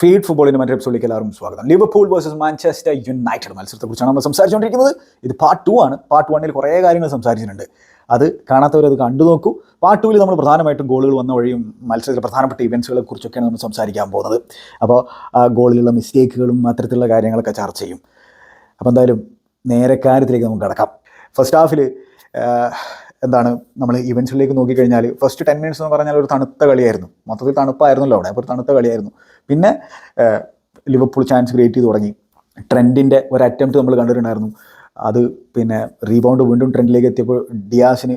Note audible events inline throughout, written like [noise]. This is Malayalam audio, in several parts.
ഫീഡ് ഫുട്ബോളിന്റെ മറ്റൊരു എപ്പിസോഡിലേക്ക് എല്ലാവരും സ്വാഗതം. ലിവർപൂൾ വേഴ്സസ് മാഞ്ചസ്റ്റർ യുണൈറ്റഡ് മത്സരത്തെക്കുറിച്ചാണ് നമ്മൾ സംസാരിച്ചുകൊണ്ടിരിക്കുന്നത്. ഇത് പാർട്ട് ടു ആണ്. പാർട്ട് വണ്ണിൽ കുറേ കാര്യങ്ങൾ സംസാരിച്ചിട്ടുണ്ട്. അത് കാണാത്തവർ അത് കണ്ടു നോക്കൂ. പാർട്ട് ടുവിൽ നമ്മൾ പ്രധാനമായിട്ടും ഗോളുകൾ വന്ന വഴിയും മത്സരത്തിലെ പ്രധാനപ്പെട്ട ഇവന്റ്സുകളെ കുറിച്ചൊക്കെയാണ് നമ്മൾ സംസാരിക്കാൻ പോകുന്നത്. അപ്പോൾ ഗോളിലുള്ള മിസ്റ്റേക്കുകളും അത്തരത്തിലുള്ള കാര്യങ്ങളൊക്കെ ചർച്ച ചെയ്യും. അപ്പോൾ എന്തായാലും നേരെ കാര്യത്തിലേക്ക് നമുക്ക് കിടക്കാം. ഫസ്റ്റ് ഹാഫിൽ എന്താണ് നമ്മൾ ഇവൻസിലേക്ക് നോക്കിക്കഴിഞ്ഞാൽ ഫസ്റ്റ് ടെൻ മിനിറ്റ്സ് എന്ന് പറഞ്ഞാൽ ഒരു തണുത്ത കളിയായിരുന്നു. മൊത്തത്തിൽ തണുപ്പായിരുന്നല്ലോ അവിടെ. അപ്പോൾ ഒരു തണുത്ത കളിയായിരുന്നു. പിന്നെ ലിവർപൂൾ ചാൻസ് ക്രിയേറ്റ് ചെയ്ത് തുടങ്ങി. ട്രെൻഡിന്റെ ഒരു അറ്റംപ്റ്റ് നമ്മൾ കണ്ടിട്ടുണ്ടായിരുന്നു. അത് പിന്നെ റീബൗണ്ട് വീണ്ടും ട്രെൻഡിലേക്ക് എത്തിയപ്പോൾ ഡിയാസിന്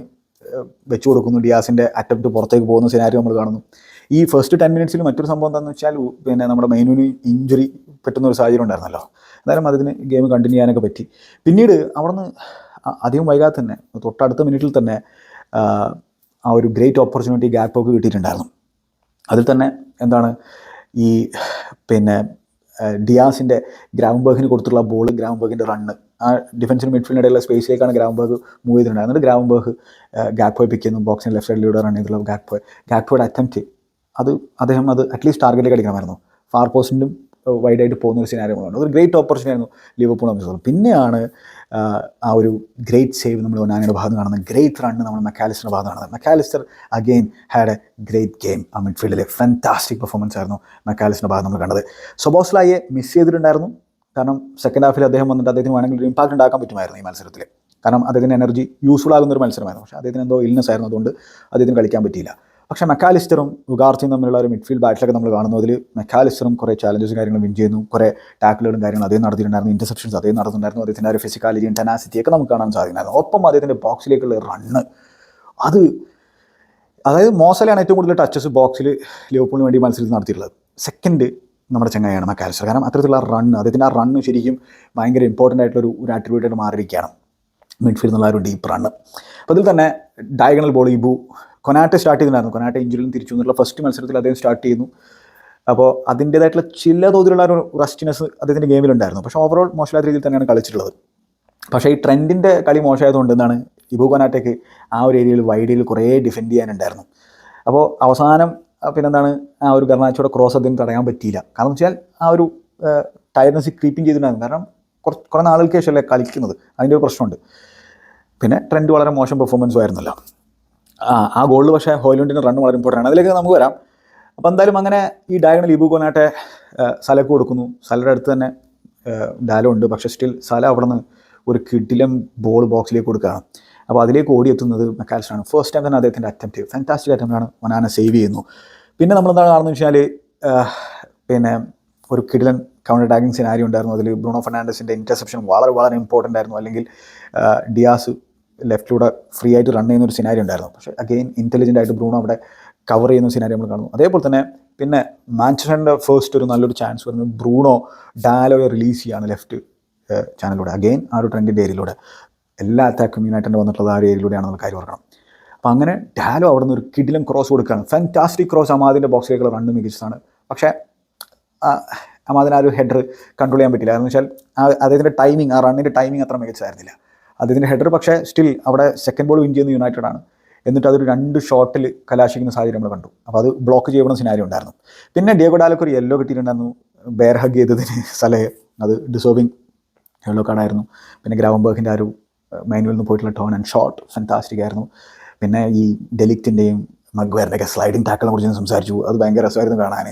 വെച്ചു കൊടുക്കുന്നു. ഡിയാസിന്റെ അറ്റംപ്റ്റ് പുറത്തേക്ക് പോകുന്ന സിനാരി നമ്മൾ കാണുന്നു. ഈ ഫസ്റ്റ് ടെൻ മിനിറ്റ്സിൽ മറ്റൊരു സംഭവം എന്താണെന്ന് വെച്ചാൽ പിന്നെ നമ്മുടെ മെയിനൊരു ഇഞ്ചുറി പറ്റുന്ന ഒരു സാഹചര്യം ഉണ്ടായിരുന്നല്ലോ. എന്തായാലും അതിന് ഗെയിം കണ്ടിന്യൂ ചെയ്യാനൊക്കെ പറ്റി. പിന്നീട് അവിടുന്ന് അധികം വൈകാതെ തന്നെ തൊട്ടടുത്ത മിനിറ്റിൽ തന്നെ ആ, ഒരു ഗ്രേറ്റ് ഓപ്പർച്യൂണിറ്റി ഗ്യാപ്പൊക്കെ കിട്ടിയിട്ടുണ്ടായിരുന്നു. അതിൽ തന്നെ എന്താണ് ഈ പിന്നെ ഡിയാസിന്റെ ഗ്രാംബർഗിന് കൊടുത്തുള്ള ബോൾ ഗ്രാംബർഗിന്റെ റണ്ണ് ആ ഡിഫൻസിന് മിഡ്ഫീൽഡിനിടയിലുള്ള സ്പേസിലേക്കാണ് ഗ്രാംബർഗ് മൂവ് ചെയ്തിട്ടുണ്ടായിരുന്നത്. എന്നിട്ട് ഗ്രാംബർഗ് ഗാക്പോയെ പിക്ക് ചെയ്യുന്നു. ബോക്സിന് ലെഫ്റ്റ് സൈഡിലൂടെ റൺ ചെയ്തിട്ടുള്ള ഗ്യാപ്പ് ഗാക്പോയുടെ അറ്റംപ്റ്റ് അത് അദ്ദേഹം അത് അറ്റ്ലീസ്റ്റ് ടാർഗറ്റിലേക്ക് അടിക്കണമായിരുന്നു. ഫാർ പോസ്റ്റിനും വൈഡായിട്ട് പോകുന്ന ഒരു സിനാരിയാണ് അതൊരു ഗ്രേറ്റ് ഓപ്പർച്യൂണിറ്റി ആയിരുന്നു ലിവർപൂൾ സംബന്ധിച്ചിടത്തോളം പിന്നെയാണ് ആ, ഒരു ഗ്രേറ്റ് സേവ് നമ്മൾ ഒനാനയുടെ ഭാഗത്ത് കാണുന്നത് ഗ്രേറ്റ് റണ്ണ് നമ്മൾ മെക്കാലിസ്റ്ററിന്റെ ഭാഗത്ത് കാണുന്നത്. McAllister again had a great game ആ മിഡ്ഫീൽഡിലെ ഫാന്റാസ്റ്റിക് പെർഫോമൻസ് ആയിരുന്നു മെക്കാലിസ്റ്ററിന്റെ ഭാഗത്ത് നമ്മൾ കണ്ടത്. സൊബോസ്ലായെ മിസ് ചെയ്തിട്ടുണ്ടായിരുന്നു. കാരണം സെക്കൻഡ് ഹാഫിൽ അദ്ദേഹം വന്നിട്ട് അദ്ദേഹത്തിന് വേണമെങ്കിൽ ഒരു ഇമ്പാക്റ്റ് ഉണ്ടാക്കാൻ പറ്റുമായിരുന്നു ഈ മത്സരത്തിൽ കാരണം അദ്ദേഹത്തിന് എനർജി യൂസ്ഫുൾ ആകുന്ന ഒരു മത്സരമായിരുന്നു. പക്ഷേ അദ്ദേഹത്തിന് എന്തോ ഇൽനെസ് ആയിരുന്നു. അതുകൊണ്ട് അദ്ദേഹത്തിന് കളിക്കാൻ പറ്റിയില്ല. പക്ഷേ മെക്കാലിസ്റ്ററും ഉഗാർത്തിയും തമ്മിലുള്ള ഒരു മിഡ്ഫീൽഡ് ബാറ്റിലൊക്കെ നമ്മൾ കാണുന്നു. അതിൽ മെക്കാലിസ്റ്ററും കുറേ ചാലഞ്ചസും കാര്യങ്ങളും വിൻ ചെയ്യുന്നു. കുറേ ടാക്കിളുകളും കാര്യങ്ങളും അതേ നടത്തിയിട്ടുണ്ടായിരുന്നു ഇന്റർസെപ്ഷൻസ് അതേ നടത്തുന്നുണ്ടായിരുന്നു അദ്ദേഹത്തിന്റെ ഒരു ഫിസിക്കാലിറ്റിയും ടെനാസിറ്റിയൊക്കെ നമുക്ക് കാണാൻ സാധിക്കുന്നുണ്ടായിരുന്നു. ഒപ്പം അദ്ദേഹത്തിന്റെ ബോക്സിലേക്കുള്ള റണ്ണ് അത് അതായത് മോസലാണ് ഏറ്റവും കൂടുതൽ ടച്ചസ് ബോക്സിൽ ലിവർപൂളിന് വേണ്ടി മത്സരത്തിൽ നടത്തിയിട്ടുള്ളത്. സെക്കൻഡ് നമ്മുടെ ചങ്ങായാണ് മക്കാലിസ്റ്റർ. കാരണം അത്തരത്തിലുള്ള റണ്ണ് അദ്ദേഹത്തിന്റെ ആ റണ്ണ് ശരിക്കും ഭയങ്കര ഇമ്പോർട്ടന്റ് ആയിട്ടുള്ള ഒരു ആട്രിബ്യൂട്ടായിട്ട് മാറിയിരിക്കുകയാണ്. മിഡ്ഫീൽഡ് എന്നുള്ള ഒരു ഡീപ്പ് റണ്ണ് അപ്പോൾ അതിൽ തന്നെ diagonal ball Ibou Konate start ചെയ്തിട്ടുണ്ടായിരുന്നു. കൊനാട്ടെ ഇഞ്ചുറിയിൽ തിരിച്ചു എന്നുള്ള ഫസ്റ്റ് മത്സരത്തിൽ അദ്ദേഹം സ്റ്റാർട്ട് ചെയ്യുന്നു. അപ്പോൾ അതിന്റേതായിട്ടുള്ള ചില തോതിലുള്ള ഒരു റസ്റ്റിനെസ് അദ്ദേഹത്തിന്റെ ഗെയിമിലുണ്ടായിരുന്നു പക്ഷേ ഓവറോൾ മോശമില്ലാത്ത രീതിയിൽ തന്നെയാണ് കളിച്ചിട്ടുള്ളത്. പക്ഷേ ഈ ട്രെൻഡിന്റെ കളി മോശമായതുകൊണ്ട് എന്താണ് ഇബു കൊനാട്ടയ്ക്ക് ആ ഒരു ഏരിയയിൽ വൈഡിയിൽ കുറേ ഡിഫെൻഡ് ചെയ്യാനുണ്ടായിരുന്നു. അപ്പോൾ അവസാനം പിന്നെന്താണ് ആ ഒരു ഗർണാച്ചോടെ ക്രോസ് അദ്ദേഹം തടയാൻ പറ്റിയില്ല. കാരണം വെച്ചാൽ ആ ഒരു ടയർനെസ് ക്രീപ്പിംഗ് ചെയ്തിട്ടുണ്ടായിരുന്നു. കാരണം കുറച്ച് കുറേ നാളുകൾക്ക് ശേഷമല്ലേ കളിക്കുന്നത്. അതിന്റെ ഒരു പ്രശ്നമുണ്ട്. പിന്നെ ട്രെൻഡ് വളരെ മോശം പെർഫോമൻസും ആയിരുന്നല്ലോ. ആ ഗോളിൽ പക്ഷേ ഹോയിലുണ്ടിന്റെ റൺ വളരെ ഇമ്പോർട്ടന്റ് ആണ്. അതിലേക്ക് നമുക്ക് വരാം. അപ്പോൾ എന്തായാലും അങ്ങനെ ഈ ഡയഗണൽ ഇബു കോനാട്ടെ സലക്ക് കൊടുക്കുന്നു. സലയുടെ അടുത്ത് തന്നെ ഡാലോ ഉണ്ട്. പക്ഷേ സ്റ്റിൽ സല അവിടെ നിന്ന് ഒരു കിഡിലം ബോൾ ബോക്സിലേക്ക് കൊടുക്കുകയാണ്. അപ്പോൾ അതിലേക്ക് ഓടിയെത്തുന്നത് മെക്കാലിസ്റ്റാണ് ഫസ്റ്റ് ടൈം തന്നെ അദ്ദേഹത്തിന്റെ അറ്റംപ്റ്റ് ഫാന്റാസ്റ്റിക് അറ്റംപ്റ്റാണ് ഒനാന സേവ് ചെയ്യുന്നു. പിന്നെ നമ്മളെന്താണ് കാണുന്നത് വെച്ചാൽ പിന്നെ ഒരു കിഡിലൻ കൗണ്ടർ അറ്റാക്കിംഗ് സിനാരി ഉണ്ടായിരുന്നു. അതിൽ ബ്രൂണോ ഫെർണാണ്ടസിന്റെ ഇന്റർസെപ്ഷൻ വളരെ വളരെ ഇമ്പോർട്ടന്റ് ആയിരുന്നു. അല്ലെങ്കിൽ ഡിയാസ് ലെഫ്റ്റിലൂടെ ഫ്രീ ആയിട്ട് റൺ ചെയ്യുന്ന ഒരു സിനാരി ഉണ്ടായിരുന്നു. പക്ഷേ അഗെയിൻ ഇന്റലിജന്റ് ആയിട്ട് ബ്രൂണോ അവിടെ കവർ ചെയ്യുന്ന സിനാരി നമ്മൾ കാണുന്നു. അതേപോലെ തന്നെ പിന്നെ മാഞ്ചസ്റ്ററിന്റെ ഫസ്റ്റ് ഒരു നല്ലൊരു ചാൻസ് വരുന്നത് ബ്രൂണോ ഡാലോയെ റിലീസ് ചെയ്യാണ് ലെഫ്റ്റ് ചാനലിലൂടെ അഗെയിൻ ആ ഒരു ട്രെൻഡിന്റെ ഏരിയയിലൂടെ എല്ലാ അറ്റാക്കും യുണൈറ്റഡ് വന്നിട്ടുള്ളത് ആ ഒരു ഏരിയയിലൂടെയാണ് നമ്മൾ കാര്യം ഓർക്കണം. അപ്പോൾ അങ്ങനെ ഡാലോ അവിടെ നിന്ന് ഒരു കിഡിലും ക്രോസ് കൊടുക്കുകയാണ്. ഫാന്റാസ്റ്റിക് ക്രോസ് അമാദിന്റെ ബോക്സിലേക്കുള്ള റണ്ണ് മികച്ചതാണ്. പക്ഷേ അമാദിന് ആ ഒരു ഹെഡർ കൺട്രോൾ ചെയ്യാൻ പറ്റില്ല. എന്ന് വെച്ചാൽ ആ അദ്ദേഹത്തിന്റെ ടൈമിങ് ആ റണ്ണിന്റെ ടൈമിങ് അത്ര മികച്ചതായിരുന്നില്ല. അദ്ദേഹത്തിന്റെ ഹെഡർ പക്ഷേ സ്റ്റിൽ അവിടെ സെക്കൻഡ് ബോൾ വിൻ ചെയ്യുന്ന യുണൈറ്റഡ് ആണ്. എന്നിട്ട് അതൊരു രണ്ട് ഷോട്ടിൽ കലാശിക്കുന്ന സാഹചര്യം നമ്മൾ കണ്ടു. അപ്പോൾ അത് ബ്ലോക്ക് ചെയ്യപ്പെടുന്ന സിനാരി ഉണ്ടായിരുന്നു. പിന്നെ ഡിയോഗോ ഡാലക്ക് ഒരു യെല്ലോ കിട്ടിയിട്ടുണ്ടായിരുന്നു. ബെയർ ഹഗ് ചെയ്തതിന് [laughs] സലഹെ. അത് ഡിസേർവിങ് യെല്ലോ കാർഡായിരുന്നു പിന്നെ ഗ്രാവംബർഗിന്റെ ആ ഒരു മാനുവലിൽ നിന്ന് പോയിട്ടുള്ള ടോൺ ആൻഡ് ഷോട്ട് ഫെന്റാസ്റ്റിക് ആയിരുന്നു. പിന്നെ ഈ ഡെലിക്റ്റിന്റെയും മഗ്വയറിന്റെയൊക്കെ സ്ലൈഡിങ് ടാക്കിളിനെ കുറിച്ച് സംസാരിച്ചു. അത് ഭയങ്കര രസമായിരുന്നു കാണാൻ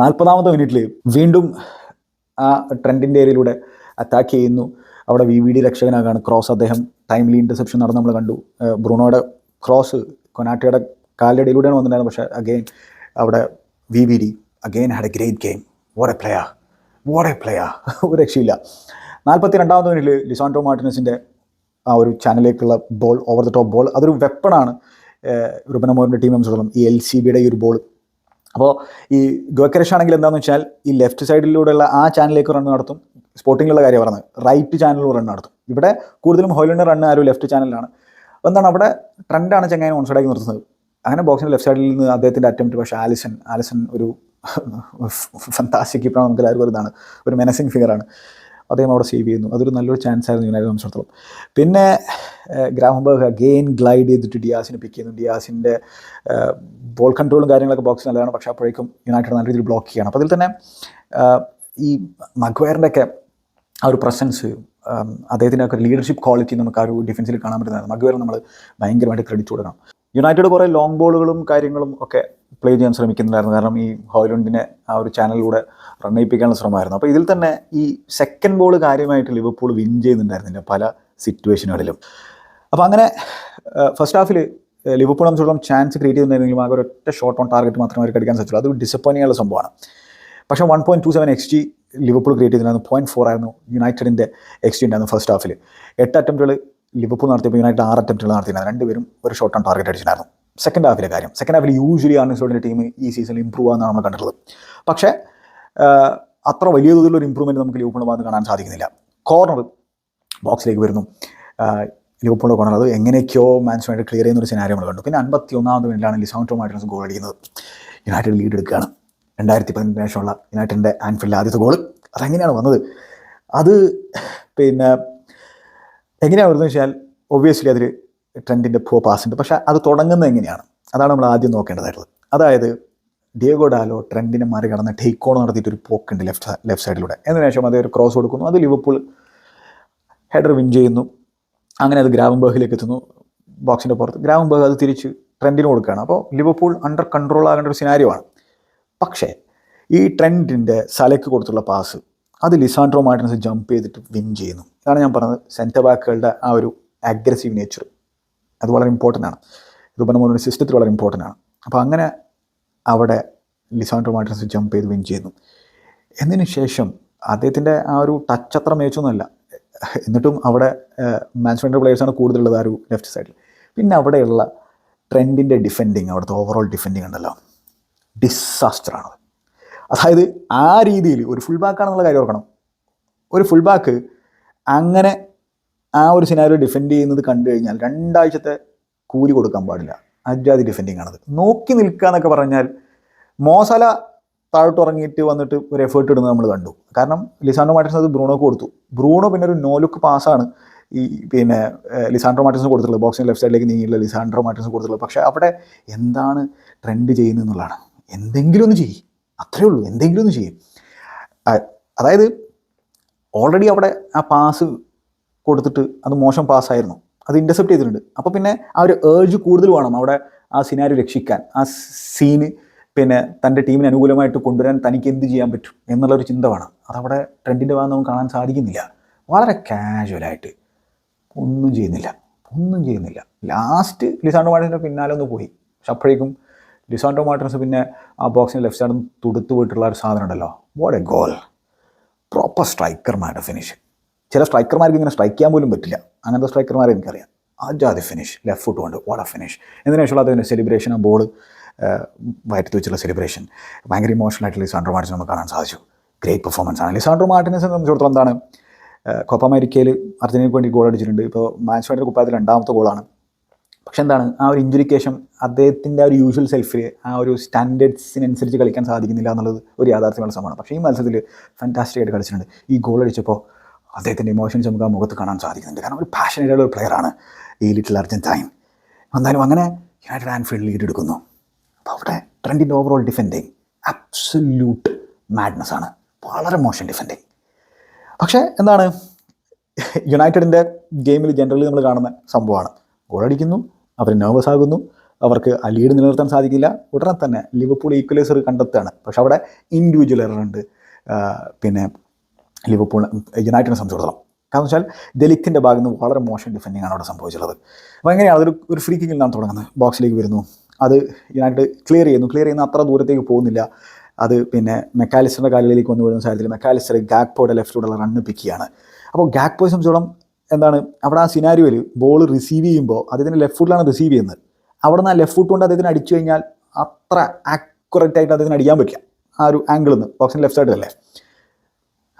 നാൽപ്പതാമത്തെ മിനിറ്റിൽ വീണ്ടും ആ ട്രെൻഡിന്റെ ഏരിയയിലൂടെ അറ്റാക്ക് ചെയ്യുന്നു. അവിടെ വി വി ഡി രക്ഷകനാകാണ് ക്രോസ്. അദ്ദേഹം ടൈംലി ഇന്റർസെപ്ഷൻ നടന്ന് നമ്മൾ കണ്ടു. ബ്രൂണോയുടെ ക്രോസ് കൊനാട്ടയുടെ കാലിന്റെ ഇടയിലൂടെയാണ് വന്നിട്ടുണ്ടായിരുന്നത്. പക്ഷേ അഗെയിൻ അവിടെ V V D again had a great game what a player what a player ഒരു രക്ഷയില്ല. നാൽപ്പത്തി രണ്ടാം മിനിറ്റിൽ ലിസാൻഡോ മാർട്ടിനസിന്റെ ആ ഒരു ചാനലിലേക്കുള്ള ball over the top ball അതൊരു വെപ്പണാണ് റുബനമോറിന്റെ ടീം സംബന്ധിച്ചിടത്തോളം ഈ എൽ സി ബിയുടെ ഈ ഒരു ബോൾ അപ്പോൾ ഈ ഗോക്കരഷ് ആണെങ്കിൽ എന്താണെന്ന് വെച്ചാൽ ഈ ലെഫ്റ്റ് സൈഡിലൂടെയുള്ള ആ ചാനലിലേക്ക് റൺ നടത്തും. സ്പോർട്ടിങ്ങിലുള്ള കാര്യം പറഞ്ഞത്. റൈറ്റ് ചാനലിൽ റൺ നടത്തും. ഇവിടെ കൂടുതലും ഹോയിലിന്റെ റണ്ണ് ആരും ലെഫ്റ്റ് ചാനലിലാണ് എന്താണ് അവിടെ ട്രെൻഡാണ് ചെങ്ങായി ഓൺ സൈഡാക്കി നിർത്തുന്നത്. അങ്ങനെ ബോക്സിന്റെ ലെഫ്റ്റ് സൈഡിൽ നിന്ന് അദ്ദേഹത്തിന്റെ അറ്റംപ്റ്റ് പക്ഷേ ആലിസൺ ആലിസൺ ഒരു [laughs] ഫന്താസ്റ്റിക് നമുക്ക് എല്ലാവർക്കും ഒരു ഇതാണ് ഒരു മെനസിങ് ഫിഗറാണ് അദ്ദേഹം അവിടെ സേവ് ചെയ്യുന്നു. അതൊരു നല്ലൊരു ചാൻസ് ആയിരുന്നു യുണൈറ്റഡ് സംബന്ധിച്ചിടത്തോളം. പിന്നെ ഗ്രാമബർഗ് അഗെയിൻ ഗ്ലൈഡ് ചെയ്തിട്ട് ഡിയാസിനെ പിക്ക് ചെയ്യുന്നു. ഡിയാസിന്റെ ബോൾ കൺട്രോളും കാര്യങ്ങളൊക്കെ ബോക്സ് നല്ലതാണ്. പക്ഷേ അപ്പോഴേക്കും യുണൈറ്റഡ് നല്ല രീതിയിൽ ബ്ലോക്ക് ചെയ്യണം അപ്പോൾ അതിൽ തന്നെ ഈ മഗ്വയറിന്റെ ഒക്കെ ആ ഒരു പ്രസൻസ് അദ്ദേഹത്തിന്റെ ഒക്കെ ലീഡർഷിപ്പ് ക്വാളിറ്റി നമുക്ക് ആ ഒരു ഡിഫൻസിൽ കാണാൻ പറ്റുന്നതാണ്. മഗ്വയർ നമ്മൾ ഭയങ്കരമായിട്ട് ക്രെഡിറ്റ് കൊടുക്കണം. യുണൈറ്റഡ് കുറേ ലോങ് ബോളുകളും കാര്യങ്ങളും ഒക്കെ പ്ലേ ചെയ്യാൻ ശ്രമിക്കുന്നുണ്ടായിരുന്നു. കാരണം ഈ ഹോയ്ലൻഡിനെ ആ ഒരു ചാനലിലൂടെ റൺ ശ്രമമായിരുന്നു. അപ്പോൾ ഇതിൽ തന്നെ ഈ സെക്കൻഡ് ബോൾ കാര്യമായിട്ട് ലിവർപൂൾ വിൻ ചെയ്യുന്നുണ്ടായിരുന്നില്ല പല സിറ്റുവേഷനുകളിലും അപ്പോൾ അങ്ങനെ ഫസ്റ്റ് ഹാഫിൽ ലിവർപൂൾ സംബന്ധിച്ചിടത്തോളം ചാൻസ് ക്രിയേറ്റ് ചെയ്യുന്നുണ്ടെങ്കിലും ആകെ ഒരൊറ്റ ഷോട്ട് ഓൺ ടാർഗറ്റ് മാത്രമേ അവർക്ക് അടിക്കാൻ സാധിച്ചുള്ളൂ. അത് ഡിസപ്പോയിന്റ് ചെയ്യാനുള്ള സംഭവമാണ്. പക്ഷേ one point two seven X G Liverpool create ചെയ്തിട്ടുണ്ടായിരുന്നു പോയിന്റ് ഫോർ ആയിരുന്നു യുണൈറ്റഡിന്റെ എക്സ്ചേഞ്ച് ഉണ്ടായിരുന്നു ഫസ്റ്റ് ഹാഫിൽ എട്ട് അറ്റംപ്റ്റുകൾ ലിവർപൂൾ നടത്തിയപ്പോൾ യുണൈറ്റഡ് ആറ് അറ്റംപ്റ്റുകൾ നടത്തിയിട്ടുണ്ടായിരുന്നു രണ്ടുപേരും ഒരു ഷോർട്ട് ഓൺ ടാർഗറ്റ് അടിച്ചിട്ടുണ്ടായിരുന്നു. സെക്കൻഡ് ഹാഫിലെ കാര്യം. സെക്കൻഡ് ഹാഫിൽ യൂഷ്വലി ആർണിസോഡിന്റെ ടീം ഈ സീസണിൽ ഇമ്പ്രൂവ് ആണെന്നാണ് നമ്മൾ കണ്ടിട്ടുള്ളത്. പക്ഷേ അത്ര വലിയ തോതിലുള്ള ഒരു ഇമ്പ്രൂവ്മെന്റ് നമുക്ക് ലിവർപൂളിൽ ഭാഗത്ത് കാണാൻ സാധിക്കുന്നില്ല. കോർണർ ബോക്സിലേക്ക് വരുന്നു. ലിവർപൂളിന്റെ കോർണർ അത് എങ്ങനെയൊക്കെയോ മാൻസുമായിട്ട് ക്ലിയർ ചെയ്യുന്ന ഒരു സിനാരി നമ്മൾ കണ്ടു. പിന്നെ അൻപത്തി ഒന്നാമത് മിനിറ്റിലാണ് ലിസൗണ്ടോ മാർട്ടിനസ് ഗോൾ അടിക്കുന്നത്. യുണൈറ്റഡ് ലീഡ് എടുക്കുകയാണ്. രണ്ടായിരത്തി പതിനെട്ടിന് ശേഷമുള്ള യുണൈറ്റഡിന്റെ ആൻഫീൽഡിലെ ആദ്യത്തെ ഗോൾ അതെങ്ങനെയാണ് വന്നത്? അത് പിന്നെ എങ്ങനെയാണ് വരുന്നത് വെച്ചാൽ ഒബ്വിയസ്ലി അതിൽ ട്രെൻഡിന്റെ പോ പാസ് ഉണ്ട്. പക്ഷേ അത് തുടങ്ങുന്നത് എങ്ങനെയാണ്? അതാണ് നമ്മൾ ആദ്യം നോക്കേണ്ടതായിട്ടുള്ളത്. അതായത് ഡിയോഗോ ഡാലോ ട്രെൻഡിനെ മറികടന്ന് ടേക്ക് ഓൺ നടത്തിയിട്ട് ഒരു പോക്കുണ്ട് ലെഫ്റ്റ് ലെഫ്റ്റ് സൈഡിലൂടെ എന്നതിന് ശേഷം അതേ ഒരു ക്രോസ് കൊടുക്കുന്നു. അത് ലിവർപൂൾ ഹെഡർ വിൻ ചെയ്യുന്നു. അങ്ങനെ അത് ഗ്രാവംബർഗിലേക്ക് എത്തുന്നു. ബോക്സിന്റെ പുറത്ത്. ഗ്രാവംബർഗ് അത് തിരിച്ച് ട്രെൻഡിന് കൊടുക്കുകയാണ്. അപ്പോൾ ലിവർപൂൾ അണ്ടർ കൺട്രോൾ ആകേണ്ട ഒരു സിനാരിയോ ആണ്. പക്ഷേ ഈ ട്രെൻഡിന്റെ സലയ്ക്ക് കൊടുത്തുള്ള പാസ് അത് ലിസാൻഡ്രോ മാർട്ടിനസ് ജമ്പ് ചെയ്തിട്ട് വിൻ ചെയ്യുന്നു. ഇതാണ് ഞാൻ പറഞ്ഞത് സെന്റർ ബാക്കുകളുടെ ആ ഒരു അഗ്രസീവ് നേച്ചർ അത് വളരെ ഇമ്പോർട്ടന്റ് ആണ്. പോലെ സിസ്റ്റത്തിൽ വളരെ ഇമ്പോർട്ടന്റ് ആണ്. അപ്പോൾ അങ്ങനെ അവിടെ ലിസാൻഡ്രോ മാർട്ടിനസ് ജമ്പ് ചെയ്ത് വിൻ ചെയ്യുന്നു. എന്നതിന് ശേഷം അദ്ദേഹത്തിന്റെ ആ ഒരു ടച്ച് അത്ര മേച്ചൊന്നുമല്ല എന്നിട്ടും അവിടെ മാൻസ്മെന്റ് പ്ലേയേഴ്സാണ് കൂടുതലുള്ളത് ആ ഒരു ലെഫ്റ്റ് സൈഡിൽ പിന്നെ അവിടെയുള്ള ട്രെൻഡിന്റെ ഡിഫെൻഡിങ് അവിടുത്തെ ഓവറോൾ ഡിഫെൻഡിങ് ഉണ്ടല്ലോ. ഡിസാസ്റ്ററാണത് അതായത് ആ രീതിയിൽ ഒരു ഫുൾ ബാക്ക് ആണെന്നുള്ള കാര്യം ഓർക്കണം. ഒരു ഫുൾ ബാക്ക് അങ്ങനെ ആ ഒരു സിനാരിയോ ഡിഫെൻഡ് ചെയ്യുന്നത് കണ്ടു കഴിഞ്ഞാൽ രണ്ടാഴ്ചത്തെ കൂലി കൊടുക്കാൻ പാടില്ല. അജാതി ഡിഫെൻഡിങ് ആണത്. നോക്കി നിൽക്കുക എന്നൊക്കെ പറഞ്ഞാൽ മോസല താഴോട്ട് ഇറങ്ങിയിട്ട് വന്നിട്ട് ഒരു എഫേർട്ട് ഇടുന്നത് നമ്മൾ കണ്ടു. കാരണം ലിസാൻഡോ മാർട്ടിൻസ് അത് ബ്രൂണോക്ക് കൊടുത്തു. ബ്രൂണോ പിന്നെ ഒരു നോ ലുക്ക് പാസ്സാണ് ഈ പിന്നെ ലിസാൻഡ്രോ മാർട്ടിൻസ് കൊടുത്തിട്ടുള്ളത്. ബോക്സിംഗ് ലെഫ്റ്റ് സൈഡിലേക്ക് നീങ്ങിയുള്ള ലിസാൻഡ്രോ മാർട്ടിൻസ് കൊടുത്തിട്ടുള്ളത്. പക്ഷേ അവിടെ എന്താണ് ട്രെൻഡ് ചെയ്യുന്നത് എന്നുള്ളതാണ്. എന്തെങ്കിലും ഒന്ന് ചെയ്യും. അത്രയേ ഉള്ളൂ. എന്തെങ്കിലും ഒന്ന് ചെയ്യും. അതായത് ഓൾറെഡി അവിടെ ആ പാസ് കൊടുത്തിട്ട് അത് മോശം പാസ്സായിരുന്നു അത് ഇന്റർസെപ്റ്റ് ചെയ്തിട്ടുണ്ട്. അപ്പോൾ പിന്നെ ആ ഒരു ഏർജ് കൂടുതൽ വേണം അവിടെ ആ സിനാരി രക്ഷിക്കാൻ. ആ സീന് പിന്നെ തന്റെ ടീമിന് അനുകൂലമായിട്ട് കൊണ്ടുവരാൻ തനിക്ക് എന്ത് ചെയ്യാൻ പറ്റും എന്നുള്ളൊരു ചിന്ത വേണം. അതവിടെ ട്രെൻഡിന്റെ ഭാഗം നമുക്ക് കാണാൻ സാധിക്കുന്നില്ല. വളരെ കാഷ്വലായിട്ട് ഒന്നും ചെയ്യുന്നില്ല. ഒന്നും ചെയ്യുന്നില്ല. ലാസ്റ്റ് ലിസാണ്ടോ മാഡിന്റെ പിന്നാലെ ഒന്ന് പോയി. പക്ഷെ അപ്പോഴേക്കും ലിസാൻഡോ മാർട്ടിൻസ് പിന്നെ ആ ബോക്സിന് ലെഫ്റ്റ് സൈഡിൽ തുടുത്തു പോയിട്ടുള്ള ഒരു സാധനം ഉണ്ടല്ലോ. വാട്ട് എ ഗോൾ പ്രോപ്പർ സ്ട്രൈക്കർമാരുടെ ഫിനിഷ് ചില സ്ട്രൈക്കർമാർക്ക് ഇങ്ങനെ സ്ട്രൈക്ക് ചെയ്യാൻ പോലും പറ്റില്ല. അങ്ങനത്തെ സ്ട്രൈക്കർമാരെ എനിക്കറിയാം. അജാതി ഫിനിഷ് ലെഫ്റ്റ് ഫുട്ട് കൊണ്ട്. വാട്ട് എ ഫിനിഷ് എന്നതിന് ശേഷമുള്ള അതിന്റെ സെലിബ്രേഷൻ ആ ബോൾ വയറ്റി വെച്ചുള്ള സെലിബ്രേഷൻ ഭയങ്കര ഇമോഷണൽ ആയിട്ട് ലിസാൻഡ്രോ മാർട്ടിനെ നമുക്ക് കാണാൻ സാധിച്ചു. ഗ്രേറ്റ് പെർഫോമൻസ് ആണ്. ലിസാൻഡ്രോ മാർട്ടിനെ സംബന്ധിച്ചിടത്തോളം എന്താണ്? കോപ്പ അമേരിക്കയിൽ അർജന്റീനയ്ക്ക് വേണ്ടി ഗോൾ അടിച്ചിട്ടുണ്ട്. ഇപ്പോൾ മാച്ച് വേണ്ടി കുപ്പായത്തിൽ രണ്ടാമത്തെ ഗോളാണ് പക്ഷെ എന്താണ് ആ ഒരു ഇഞ്ചുറിക്ക് ശേഷം അദ്ദേഹത്തിന്റെ ആ ഒരു യൂഷ്വൽ സെൽഫിൽ ആ ഒരു സ്റ്റാൻഡേർഡ്സിനനുസരിച്ച് കളിക്കാൻ സാധിക്കുന്നില്ല എന്നുള്ളത് ഒരു യാഥാർത്ഥ്യമുള്ള സംഭവമാണ്. പക്ഷേ ഈ മത്സരത്തിൽ ഫാന്റാസ്റ്റിക് ആയിട്ട് കളിച്ചിട്ടുണ്ട്. ഈ ഗോൾ അടിച്ചപ്പോൾ അദ്ദേഹത്തിന്റെ ഇമോഷൻസ് നമുക്ക് ആ മുഖത്ത് കാണാൻ സാധിക്കുന്നുണ്ട്. കാരണം ഒരു പാഷനേറ്റ് ഒരു പ്ലെയറാണ് ഈ ലിറ്റിൽ അർജന്റൈൻ എന്തായാലും അങ്ങനെ യുണൈറ്റഡ് ആൻഫീൽഡ് ലീഡ് എടുക്കുന്നു. അപ്പോൾ അവിടെ ട്രെൻഡിന്റെ ഓവറോൾ ഡിഫെൻഡിങ് അബ്സല്യൂട്ട് മാഡ്നസ് ആണ്. വളരെ മോശം ഡിഫെൻഡിങ് പക്ഷേ എന്താണ് യുണൈറ്റഡിന്റെ ഗെയിമിൽ ജനറലി നമ്മൾ കാണുന്ന സംഭവമാണ്. ഗോളടിക്കുന്നു അവർ നെർവസ് ആകുന്നു. അവർക്ക് ആ ലീഡ് നിലനിർത്താൻ സാധിക്കില്ല. ഉടനെ തന്നെ ലിവർപൂൾ ഈക്വലൈസർ കണ്ടെത്തുകയാണ്. പക്ഷെ അവിടെ ഇൻഡിവിജ്വൽ ഉണ്ട്. പിന്നെ ലിവർപൂൾ യുണൈറ്റഡിനെ സംബന്ധിച്ചിടത്തോളം. കാരണം വെച്ചാൽ ദലിത്തിന്റെ ഭാഗത്ത് നിന്ന് വളരെ മോശം ഡിഫെൻഡിങ് ആണ് അവിടെ സംഭവിച്ചിട്ടുള്ളത്. അപ്പോൾ എങ്ങനെയാണ് അതൊരു ഒരു ഫ്രീ കിങ്ങിൽ നിന്നാണ് തുടങ്ങുന്നത്? ബോക്സിലേക്ക് വരുന്നു. അത് യുണൈറ്റഡ് ക്ലിയർ ചെയ്യുന്നു. ക്ലിയർ ചെയ്യുന്ന അത്ര ദൂരത്തേക്ക് പോകുന്നില്ല. അത് പിന്നെ മെക്കാലിസ്റ്ററിന്റെ കാലിലേക്ക് വന്ന് വീഴുന്ന സാഹചര്യത്തിൽ മെക്കാലിസ്റ്റർ ഗാക്പോയുടെ ലെഫ്റ്റിലൂടെ റണ്ണ് പിക്ക് അപ്പോൾ ഗാക്പോയെ സംബന്ധിച്ചോളം എന്താണ്? അവിടെ ആ സിനാരിയോയിൽ ബോൾ റിസീവ് ചെയ്യുമ്പോൾ അദ്ദേഹത്തിന് ലെഫ്റ്റ് ഫുട്ടിലാണ് റിസീവ് ചെയ്യുന്നത്. അവിടെ നിന്ന് ആ ലെഫ്റ്റ് ഫുട്ട് കൊണ്ട് അദ്ദേഹത്തിന് അടിച്ചു കഴിഞ്ഞാൽ അത്ര ആക്യുറേറ്റ് ആയിട്ട് അദ്ദേഹത്തിന് അടിക്കാൻ പറ്റില്ല. ആ ഒരു ആംഗിളിൽ നിന്ന് ബോക്സിന്റെ ലെഫ്റ്റ് സൈഡിലല്ലേ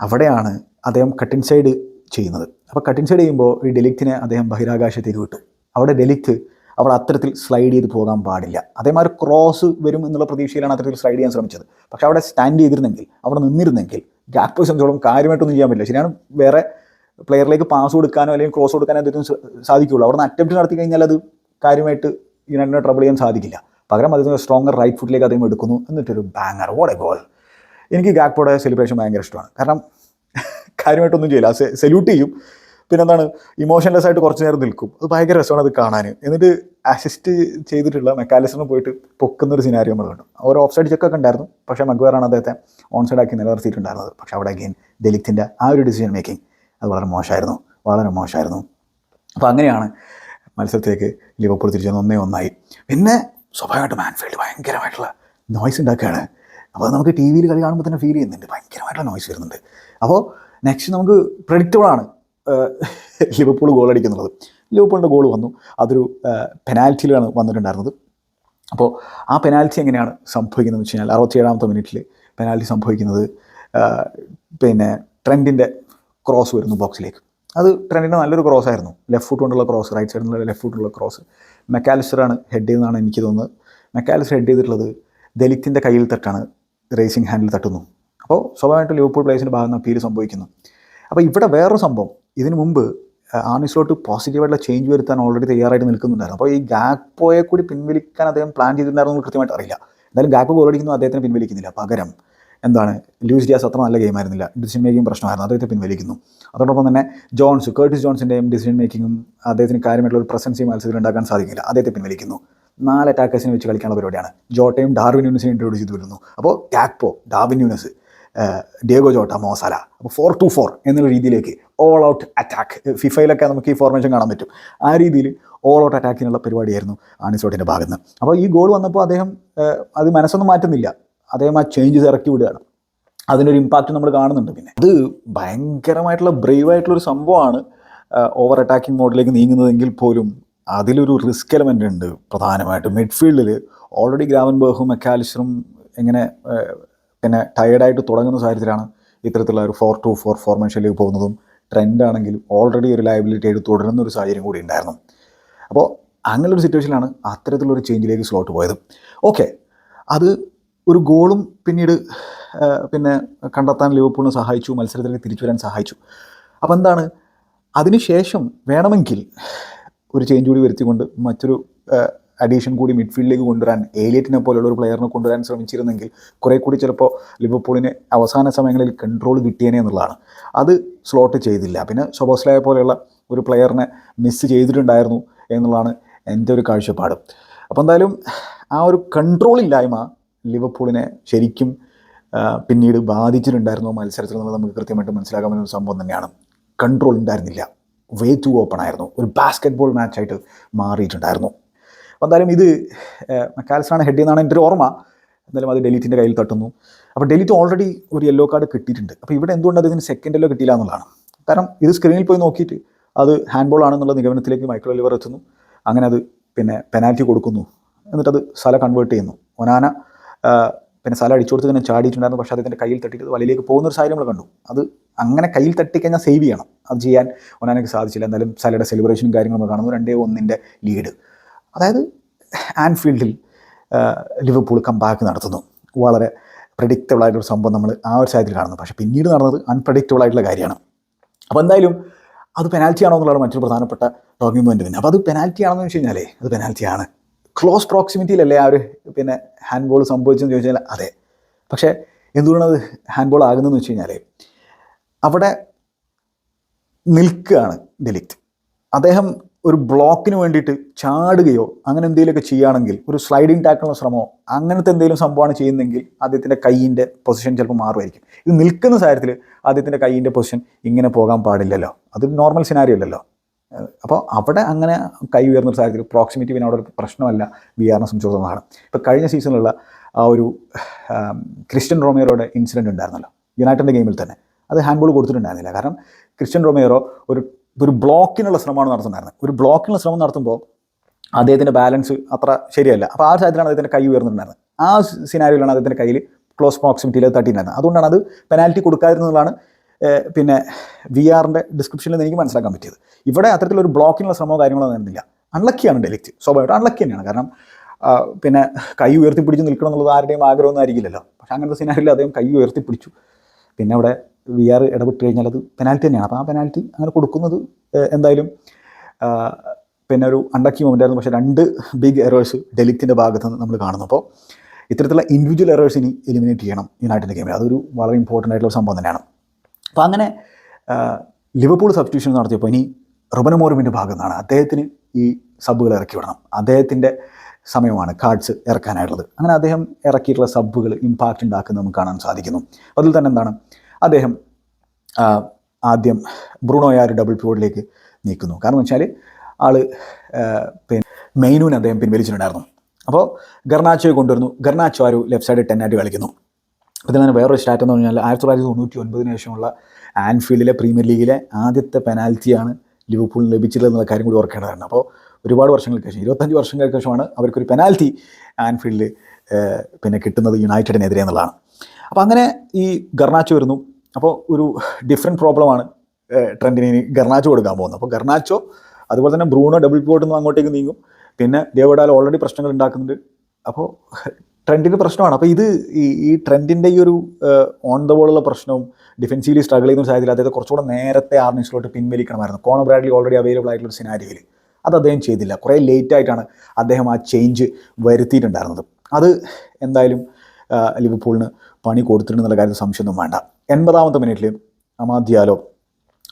അവിടെയാണ് അദ്ദേഹം കട്ടിൻ സൈഡ് ചെയ്യുന്നത്. അപ്പോൾ കട്ടിൻ സൈഡ് ചെയ്യുമ്പോൾ ഈ ഡെലിക്റ്റിനെ അദ്ദേഹം ബഹിരാകാശത്തേക്ക് വിട്ടു. അവിടെ ഡെലിക്റ്റ് അവിടെ അത്തരത്തിൽ സ്ലൈഡ് ചെയ്ത് പോകാൻ പാടില്ല. അതേമാതിരി ക്രോസ് വരും എന്നുള്ള പ്രതീക്ഷയിലാണ് അത്തരത്തിൽ സ്ലൈഡ് ചെയ്യാൻ ശ്രമിച്ചത്. പക്ഷേ അവിടെ സ്റ്റാൻഡ് ചെയ്തിരുന്നെങ്കിൽ അവിടെ നിന്നിരുന്നെങ്കിൽ ഗ്യാപ്പ് സംബന്ധിച്ചോളം കാര്യമായിട്ടൊന്നും ചെയ്യാൻ പറ്റില്ല. ശരിയാണ് വേറെ പ്ലെയറിലേക്ക് പാസ് കൊടുക്കാനോ അല്ലെങ്കിൽ ക്രോസ് കൊടുക്കാനോ അദ്ദേഹത്തിന് സാധിക്കുള്ളൂ അവിടെ നിന്ന് അറ്റംപ്റ്റ് നടത്തി കഴിഞ്ഞാൽ അത് കാര്യമായിട്ട് യുണൈറ്റിനെ ട്രബിൾ ചെയ്യാൻ സാധിക്കില്ല. പകരം അദ്ദേഹത്തിന് സ്ട്രോങ്ങർ റൈറ്റ് ഫുട്ടിലേക്ക് അദ്ദേഹം എടുക്കുന്നു. എന്നിട്ടൊരു ബാങ്ങർ വോട്ട് എ ഗോൾ എനിക്ക് ഗാക്പോടെ സെലിബ്രേഷൻ ഭയങ്കര ഇഷ്ടമാണ്. കാരണം കാര്യമായിട്ടൊന്നും ചെയ്യില്ല. സെല്യൂട്ട് ചെയ്യും. പിന്നെന്താണ്? ഇമോഷൻലെസ് ആയിട്ട് കുറച്ച് നേരം നിൽക്കും. അത് ഭയങ്കര രസമാണ് അത് കാണാൻ. എന്നിട്ട് അസിസ്റ്റ് ചെയ്തിട്ടുള്ള മെക്കാലിസിന് പോയിട്ട് പൊക്കുന്ന ഒരു സിനാരിയോ നമ്മൾ കണ്ടു. ഒരു ഓഫ് സൈഡ് ചെക്കൊക്കെ ഉണ്ടായിരുന്നു. പക്ഷേ മഗ്വേറാണ് അദ്ദേഹത്തെ ഓൺ സൈഡ് ആക്കി നിലനിർത്തിയിട്ടുണ്ടായിരുന്നത്. പക്ഷേ അവിടെ അഗെയിൻ ദലിത്തിന്റെ ആ ഒരു ഡിസിഷൻ മേക്കിംഗ് അത് വളരെ മോശമായിരുന്നു. വളരെ മോശമായിരുന്നു. അപ്പോൾ അങ്ങനെയാണ് മത്സരത്തിലേക്ക് ലിവർപൂൾ തിരിച്ചു വന്ന് ഒന്നേ ഒന്നായി. പിന്നെ സ്വാഭാവികമായിട്ടും മാൻഫീൽഡ് ഭയങ്കരമായിട്ടുള്ള നോയ്സ് ഉണ്ടാക്കുകയാണ്. അപ്പോൾ നമുക്ക് ടി വിയിൽ കളി കാണുമ്പോൾ തന്നെ ഫീൽ ചെയ്യുന്നുണ്ട്. ഭയങ്കരമായിട്ടുള്ള നോയ്സ് വരുന്നുണ്ട്. അപ്പോൾ നെക്സ്റ്റ് നമുക്ക് പ്രഡിക്റ്റബിളാണ് ലിവർപൂൾ ഗോൾ അടിക്കുന്നുള്ളത് ലിവർപൂളിന്റെ ഗോൾ വന്നു. അതൊരു പെനാൽറ്റിയിലാണ് വന്നിട്ടുണ്ടായിരുന്നത്. അപ്പോൾ ആ പെനാൽറ്റി എങ്ങനെയാണ് സംഭവിക്കുന്നത് വെച്ച് കഴിഞ്ഞാൽ അറുപത്തിയേഴാമത്തെ മിനിറ്റിൽ പെനാൽറ്റി സംഭവിക്കുന്നത്. പിന്നെ ട്രെൻഡിന്റെ ക്രോസ് വരുന്നു ബോക്സിലേക്ക് അത് ട്രെൻഡിന്റെ നല്ലൊരു ക്രോസ് ആയിരുന്നു. ലെഫ്റ്റ് ഫുട്ട് കൊണ്ടുള്ള ക്രോസ് റൈറ്റ് സൈഡിൽ നിന്നുള്ള ലെഫ്റ്റ് ഫുട്ടുള്ള ക്രോസ് മെക്കാലിസ്റ്ററാണ് ഹെഡ് ചെയ്തെന്നാണ് എനിക്ക് തോന്നുന്നത്. മെക്കാലിസ്റ്റർ ഹെഡ് ചെയ്തിട്ടുള്ളത് ദലിത്തിന്റെ കയ്യിൽ തട്ടാണ് റേസിംഗ് ഹാൻഡിൽ തട്ടുന്നു. അപ്പോൾ സ്വാഭാവികമായിട്ടും ലിവർപൂൾ പ്ലേസിന്റെ ഭാഗത്ത് നിന്ന് അപ്പീൽ സംഭവിക്കുന്നു. അപ്പോൾ ഇവിടെ വേറൊരു സംഭവം. ഇതിനു മുമ്പ് ആണിസ്ലോട്ട് പോസിറ്റീവായിട്ടുള്ള ചേഞ്ച് വരുത്താൻ ഓൾറെഡി തയ്യാറായിട്ട് നിൽക്കുന്നുണ്ടായിരുന്നു. അപ്പോൾ ഈ ഗാക്പോയെ കൂടി പിൻവലിക്കാൻ അദ്ദേഹം പ്ലാൻ ചെയ്തിട്ടുണ്ടായിരുന്നു കൃത്യമായിട്ട് അറിയില്ല. എന്തായാലും ഗാക്പോ ഗോൾ അടിക്കുന്നു അദ്ദേഹത്തിന് പിൻവലിക്കുന്നില്ല. പകരം എന്താണ് ലൂസ് ഡിയാസ് അത്ര നല്ല ഗെയിം ആയിരുന്നില്ല. ഡിസിഷൻ മേക്കിംഗ് പ്രശ്നമായിരുന്നു. അദ്ദേഹത്തെ പിൻവലിക്കുന്നു. അതോടൊപ്പം തന്നെ ജോൺസ് കേർട്ടിസ് ജോൺസിന്റെയും ഡിസിഷൻ മേക്കിങ്ങും അദ്ദേഹത്തിന് കാര്യമായിട്ടുള്ള ഒരു പ്രസൻസ് മത്സരത്തിൽ ഉണ്ടാക്കാൻ സാധിക്കില്ല. അദ്ദേഹത്തെ പിൻവലിക്കുന്നു. നാല് അറ്റാക്കേഴ്സിനെ വെച്ച് കളിക്കാനുള്ള പരിപാടിയാണ്. ജോട്ടയും ഡാർവിൻ യൂണിസിനെ ഇൻട്രോഡ്യൂസ് ചെയ്ത് വരുന്നു. അപ്പോൾ Gakpo Darwin Nunez Diogo Jota Mo Salah അപ്പോൾ ഫോർ ടു ഫോർ എന്നുള്ള രീതിയിലേക്ക് ഓൾ ഔട്ട് അറ്റാക്ക് ഫിഫയിലൊക്കെ നമുക്ക് ഈ ഫോർമേഷൻ കാണാൻ പറ്റും. ആ രീതിയിൽ ഓൾ ഔട്ട് അറ്റാക്കിനുള്ള പരിപാടിയായിരുന്നു ആണിസോട്ടിന്റെ ഭാഗത്ത് അപ്പോൾ ഈ ഗോൾ വന്നപ്പോൾ അദ്ദേഹം അത് മനസ്സൊന്നും മാറ്റുന്നില്ല. ആ ചേഞ്ചസ് ഇറക്കി വിടുകയാണ്. അതിനൊരു ഇമ്പാക്റ്റ് നമ്മൾ കാണുന്നുണ്ട് പിന്നെ. അത് ഭയങ്കരമായിട്ടുള്ള ബ്രേവ് ആയിട്ടുള്ള ഒരു സംഭവമാണ് ഓവർ അറ്റാക്കിംഗ് മോഡിലേക്ക് നീങ്ങുന്നതെങ്കിൽ പോലും അതിലൊരു റിസ്ക് എലമെന്റ് ഉണ്ട് പ്രധാനമായിട്ടും. മിഡ്ഫീൽഡിൽ ഓൾറെഡി ഗ്രാവൻബർഗും മെക്കാലിസ്റ്ററും എങ്ങനെ പിന്നെ ടയേർഡായിട്ട് തുടങ്ങുന്ന സാഹചര്യത്തിലാണ് ഇത്തരത്തിലുള്ള ഒരു ഫോർ ടു ഫോർ ഫോർമേഷനിലേക്ക് പോകുന്നതും ട്രെൻഡ് ആണെങ്കിൽ ഓൾറെഡി ഒരു ലയബിലിറ്റി ആയിട്ട് തുടരുന്ന ഒരു സാഹചര്യം കൂടി ഉണ്ടായിരുന്നു. അപ്പോൾ അങ്ങനൊരു സിറ്റുവേഷനിലാണ് ഒരു ചേഞ്ചിലേക്ക് സ്ലോട്ട് പോയത്. ഓക്കെ അത് ഒരു ഗോളും പിന്നീട് പിന്നെ കണ്ടെത്താൻ ലിവർപൂളിനെ സഹായിച്ചു മത്സരത്തിലേക്ക് തിരിച്ചു വരാൻ സഹായിച്ചു. അപ്പോൾ എന്താണ്? അതിനുശേഷം വേണമെങ്കിൽ ഒരു ചേഞ്ച് കൂടി വരുത്തിക്കൊണ്ട് മറ്റൊരു അഡീഷൻ കൂടി മിഡ്ഫീൽഡിലേക്ക് കൊണ്ടുവരാൻ ഏലിയറ്റിനെ പോലെയുള്ള ഒരു പ്ലെയറിനെ കൊണ്ടുവരാൻ ശ്രമിച്ചിരുന്നെങ്കിൽ കുറേ കൂടി ചിലപ്പോൾ ലിവർപൂളിന് അവസാന സമയങ്ങളിൽ കൺട്രോൾ കിട്ടിയേനെ എന്നുള്ളതാണ്. അത് സ്ലോട്ട് ചെയ്തില്ല. പിന്നെ സൊബോസ്ലായ പോലെയുള്ള ഒരു പ്ലെയറിനെ മിസ് ചെയ്തിട്ടുണ്ടായിരുന്നു എന്നുള്ളതാണ് എന്റെ ഒരു കാഴ്ചപ്പാട്. അപ്പോൾ എന്തായാലും ആ ഒരു കൺട്രോൾ ഇല്ലായ്മ ലിവർപൂളിനെ ശരിക്കും പിന്നീട് ബാധിച്ചിട്ടുണ്ടായിരുന്നു മത്സരത്തിൽ നിന്ന് നമുക്ക് കൃത്യമായിട്ട് മനസ്സിലാക്കാൻ ഒരു സംഭവം തന്നെയാണ്. കൺട്രോൾ ഉണ്ടായിരുന്നില്ല. വേ ടു ഓപ്പൺ ആയിരുന്നു. ഒരു ബാസ്കറ്റ് ബോൾ മാച്ചായിട്ട് മാറിയിട്ടുണ്ടായിരുന്നു. എന്തായാലും ഇത് മെക്കാലിസാണ് ഹെഡ് ചെയ്യുന്നതാണ് എന്റെ ഒരു ഓർമ്മ. എന്തായാലും അത് ഡെലിറ്റിന്റെ കയ്യിൽ തട്ടുന്നു. അപ്പോൾ ഡെലിറ്റ് ഓൾറെഡി ഒരു യെല്ലോ കാർഡ് കിട്ടിയിട്ടുണ്ട്. അപ്പോൾ ഇവിടെ എന്തുകൊണ്ട് അതിന് സെക്കൻഡ് യെല്ലോ കിട്ടിയില്ല എന്നുള്ളതാണ്. കാരണം ഇത് സ്ക്രീനിൽ പോയി നോക്കിയിട്ട് അത് ഹാൻഡ് ബോൾ ആണെന്നുള്ള നിഗമനത്തിലേക്ക് മൈക്കിൾ ലിവർ എത്തുന്നു. അങ്ങനെ അത് പിന്നെ പെനാൽറ്റി കൊടുക്കുന്നു. എന്നിട്ടത് സല കൺവേർട്ട് ചെയ്യുന്നു. ഒനാന പിന്നെ സല അടിച്ചു കൊടുത്ത് തന്നെ ചാടിയിട്ടുണ്ടായിരുന്നു. പക്ഷേ അതിന്റെ കയ്യിൽ തട്ടിയിട്ട് വലയിലേക്ക് പോകുന്ന ഒരു സാഹചര്യം നമ്മൾ കണ്ടു. അത് അങ്ങനെ കയ്യിൽ തട്ടിക്കഴിഞ്ഞാൽ സേവ് ചെയ്യണം. അത് ചെയ്യാൻ ഒന്നാനൊക്കെ സാധിച്ചില്ല. എന്തായാലും സലയുടെ സെലിബ്രേഷനും കാര്യങ്ങളും നമ്മൾ കാണുന്നു. രണ്ടേ ഒന്നിന്റെ ലീഡ് അതായത് ആൻഫീൽഡിൽ ലിവർപൂൾ കമ്പാക്ക് നടത്തുന്നു. വളരെ പ്രഡിക്റ്റബിൾ ആയിട്ടൊരു സംഭവം നമ്മൾ ആ ഒരു സാഹചര്യത്തിൽ കാണുന്നു. പക്ഷേ പിന്നീട് നടന്നത് അൺപ്രഡിക്റ്റബിൾ ആയിട്ടുള്ള കാര്യമാണ്. അപ്പോൾ എന്തായാലും അത് പെനാൽറ്റി ആണോ എന്നുള്ളതാണ് മറ്റൊരു പ്രധാനപ്പെട്ട ടോക്കിംഗ് പോയിന്റ് പിന്നെ അപ്പോൾ അത് പെനാൽറ്റി ആണെന്ന് വെച്ച് കഴിഞ്ഞാലേ അത് പെനാൽറ്റി ആണ്. ക്ലോസ് പ്രോക്സിമിറ്റിയിലല്ലേ ആ ഒരു പിന്നെ ഹാൻഡ് ബോൾ സംഭവിച്ചെന്ന് ചോദിച്ചാൽ അതെ. പക്ഷേ എന്തുകൊണ്ടാണ് അത് ഹാൻഡ് ബോൾ ആകുന്നതെന്ന് വെച്ച് കഴിഞ്ഞാൽ അവിടെ നിൽക്കുകയാണ് ഡെലിക്റ്റ് അദ്ദേഹം ഒരു ബ്ലോക്കിന് വേണ്ടിയിട്ട് ചാടുകയോ അങ്ങനെ എന്തെങ്കിലുമൊക്കെ ചെയ്യുകയാണെങ്കിൽ ഒരു സ്ലൈഡിങ് ടാക്കിനുള്ള ശ്രമമോ അങ്ങനത്തെ എന്തെങ്കിലും സംഭവമാണ് ചെയ്യുന്നതെങ്കിൽ അദ്ദേഹത്തിന്റെ കൈയിന്റെ പൊസിഷൻ ചിലപ്പോൾ മാറുമായിരിക്കും. ഇത് നിൽക്കുന്ന സാഹചര്യത്തിൽ അദ്ദേഹത്തിന്റെ കൈയിന്റെ പൊസിഷൻ ഇങ്ങനെ പോകാൻ പാടില്ലല്ലോ. അത് നോർമൽ സിനാരിയോ അല്ലല്ലോ. അപ്പോൾ അവിടെ അങ്ങനെ കൈ ഉയർന്ന ഒരു സാഹചര്യത്തിൽ പ്രോക്സിമിറ്റി പിന്നെ അവിടെ ഒരു പ്രശ്നമല്ല വി ആറിനെ സംബന്ധിച്ചിടത്തോളമാണ് ഇപ്പോൾ കഴിഞ്ഞ സീസണിലുള്ള ആ ഒരു ക്രിസ്ത്യൻ റോമേറോയുടെ ഇൻസിഡന്റ് ഉണ്ടായിരുന്നല്ലോ യുണൈറ്റഡിന്റെ ഗെയിമിൽ തന്നെ. അത് ഹാൻഡ് ബോൾ കൊടുത്തിട്ടുണ്ടായിരുന്നില്ല. കാരണം ക്രിസ്ത്യൻ റോമിയോറോ ഒരു ഒരു ബ്ലോക്കിനുള്ള ശ്രമമാണ് നടത്തുന്നുണ്ടായിരുന്നത്. ഒരു ബ്ലോക്കിനുള്ള ശ്രമം നടത്തുമ്പോൾ അദ്ദേഹത്തിന്റെ ബാലൻസ് അത്ര ശരിയല്ല. അപ്പോൾ ആ സാഹചര്യത്തിലാണ് അദ്ദേഹത്തിന്റെ കൈ ഉയർന്നിട്ടുണ്ടായിരുന്നത്. ആ സിനാരിയിലാണ് അദ്ദേഹത്തിന്റെ കയ്യിൽ ക്ലോസ് പ്രോക്സിമിറ്റിയിൽ തട്ടിയിട്ടുണ്ടായിരുന്നത്. അതുകൊണ്ടാണ് അത് പെനാൽറ്റി കൊടുക്കാതിരുന്നതാണ് പിന്നെ വി ആറിന്റെ ഡിസ്ക്രിപ്ഷനിൽ എനിക്ക് മനസ്സിലാക്കാൻ പറ്റിയത്. ഇവിടെ അത്തരത്തിലൊരു ബ്ലോക്കിനുള്ള ശ്രമമോ കാര്യങ്ങളോ നടന്നില്ല അൺലക്കിയാണ് ഡെലിക്റ്റ് സ്വാഭാവികമായിട്ട് അൺലക്കി തന്നെയാണ്. കാരണം പിന്നെ കൈ ഉയർത്തിപ്പിടിച്ച് നിൽക്കണം എന്നുള്ളത് ആരുടെയും ആഗ്രഹമൊന്നും ആയിരിക്കില്ലല്ലോ. പക്ഷെ അങ്ങനത്തെ സിനാരിയിൽ അദ്ദേഹം കൈ ഉയർത്തിപ്പിടിച്ചു. പിന്നെ അവിടെ വി ആർ ഇടപെട്ട് കഴിഞ്ഞാൽ അത് പെനാൽറ്റി തന്നെയാണ്. അപ്പോൾ ആ പെനാൽറ്റി അങ്ങനെ കൊടുക്കുന്നത് എന്തായാലും പിന്നെ ഒരു അണ്ടക്കി മൊമെന്റ് ആയിരുന്നു. പക്ഷേ രണ്ട് ബിഗ് എറേഴ്സ് ഡെലിക്റ്റിന്റെ ഭാഗത്ത് നിന്ന് നമ്മൾ കാണുന്നു. അപ്പോൾ ഇത്തരത്തിലുള്ള ഇൻഡിവിജ്വൽ എറേഴ്സ് ഇനി എലിമിനേറ്റ് ചെയ്യണം യുണൈറ്റഡ് ഗെയിമിൽ അതൊരു വളരെ ഇമ്പോർട്ടന്റ് ആയിട്ടുള്ള സംഭവം തന്നെയാണ്. അപ്പോൾ അങ്ങനെ ലിവർപൂൾ സബ്സ്റ്റിറ്റ്യൂഷൻ നടത്തിയപ്പോൾ ഇനി റുബനമോറുമിന്റെ ഭാഗത്തു നിന്നാണ് അദ്ദേഹത്തിന് ഈ സബ്ബുകൾ ഇറക്കി വിടണം. അദ്ദേഹത്തിന്റെ സമയമാണ് കാർഡ്സ് ഇറക്കാനായിട്ടുള്ളത്. അങ്ങനെ അദ്ദേഹം ഇറക്കിയിട്ടുള്ള സബ്ബുകൾ ഇമ്പാക്റ്റ് ഉണ്ടാക്കുന്നത് നമുക്ക് കാണാൻ സാധിക്കുന്നു. അതിൽ തന്നെ എന്താണ്? അദ്ദേഹം ആദ്യം ബ്രൂണോ ഡബിൾ പ്യൂഡിലേക്ക് നീക്കുന്നു. കാരണം വെച്ചാൽ ആൾ പിന്നെ മെയിനൂന് അദ്ദേഹം പിൻവലിച്ചിട്ടുണ്ടായിരുന്നു. അപ്പോൾ ഗർണാച്ചോയെ കൊണ്ടുവരുന്നു. ഗർണാച്ചോ ആ ഒരു ലെഫ്റ്റ് സൈഡ് ആയിട്ട് കളിക്കുന്നു. ഇതിൽ തന്നെ വേറൊരു സ്റ്റാറ്റ് എന്ന് പറഞ്ഞാൽ ആയിരത്തി തൊള്ളായിരത്തി തൊണ്ണൂറ്റി ഒൻപതിന് ശേഷമുള്ള ആൻഫീൽഡിലെ പ്രീമിയർ ലീഗിലെ ആദ്യത്തെ പെനാൽറ്റിയാണ് ലിവർപൂളിന് ലഭിച്ചിട്ടുള്ളത് എന്നുള്ള കാര്യം കൂടി ഓർക്കേണ്ടതാണ്. അപ്പോൾ ഒരുപാട് വർഷങ്ങൾക്ക് ശേഷം ഇരുപത്തഞ്ച് വർഷങ്ങൾക്ക് ശേഷമാണ് അവർക്കൊരു പെനാൽറ്റി ആൻഫീൽഡിൽ പിന്നെ കിട്ടുന്നത് യുണൈറ്റഡിനെതിരെ എന്നുള്ളതാണ്. അപ്പോൾ അങ്ങനെ ഈ ഗർണാച്ചോ വരുന്നു. അപ്പോൾ ഒരു ഡിഫറെന്റ് പ്രോബ്ലമാണ് ട്രെൻഡിന് ഇനി ഗർണാച്ചോ കൊടുക്കാൻ പോകുന്നത്. അപ്പോൾ ഗർണാച്ചോ അതുപോലെ തന്നെ ബ്രൂണോ ഡബിൾ പോയിട്ടൊന്നും അങ്ങോട്ടേക്ക് നീങ്ങും. പിന്നെ ദേവഡാൽ ഓൾറെഡി പ്രശ്നങ്ങൾ ഉണ്ടാക്കുന്നുണ്ട്. അപ്പോൾ ട്രെൻഡിന് പ്രശ്നമാണ്. അപ്പോൾ ഇത് ഈ ഈ ട്രെൻഡിന്റെ ഈ ഒരു ഓൺ ദ ബോളുള്ള പ്രശ്നവും ഡിഫെൻസീവ്ലി സ്ട്രഗിൾ ചെയ്യുന്ന സാഹചര്യത്തിൽ അദ്ദേഹത്തെ കുറച്ചുകൂടെ നേരത്തെ ആർണിഷിലോട്ട് പിൻവലിക്കണമായിരുന്നു. കോണർ ബ്രാഡ്ലി ഓൾറെഡി അവൈലബിൾ ആയിട്ടുള്ള ഒരു സിനാരിയോയിൽ അത് അദ്ദേഹം ചെയ്തില്ല. കുറേ ലേറ്റ് ആയിട്ടാണ് അദ്ദേഹം ആ ചേഞ്ച് വരുത്തിയിട്ടുണ്ടായിരുന്നത്. അത് എന്തായാലും ലിവർപൂളിന് പണി കൊടുത്തിട്ടുണ്ടെന്നുള്ള കാര്യത്തിൽ സംശയമൊന്നും വേണ്ട. എൺപതാമത്തെ മിനിറ്റിൽ അമാദ്യാലോ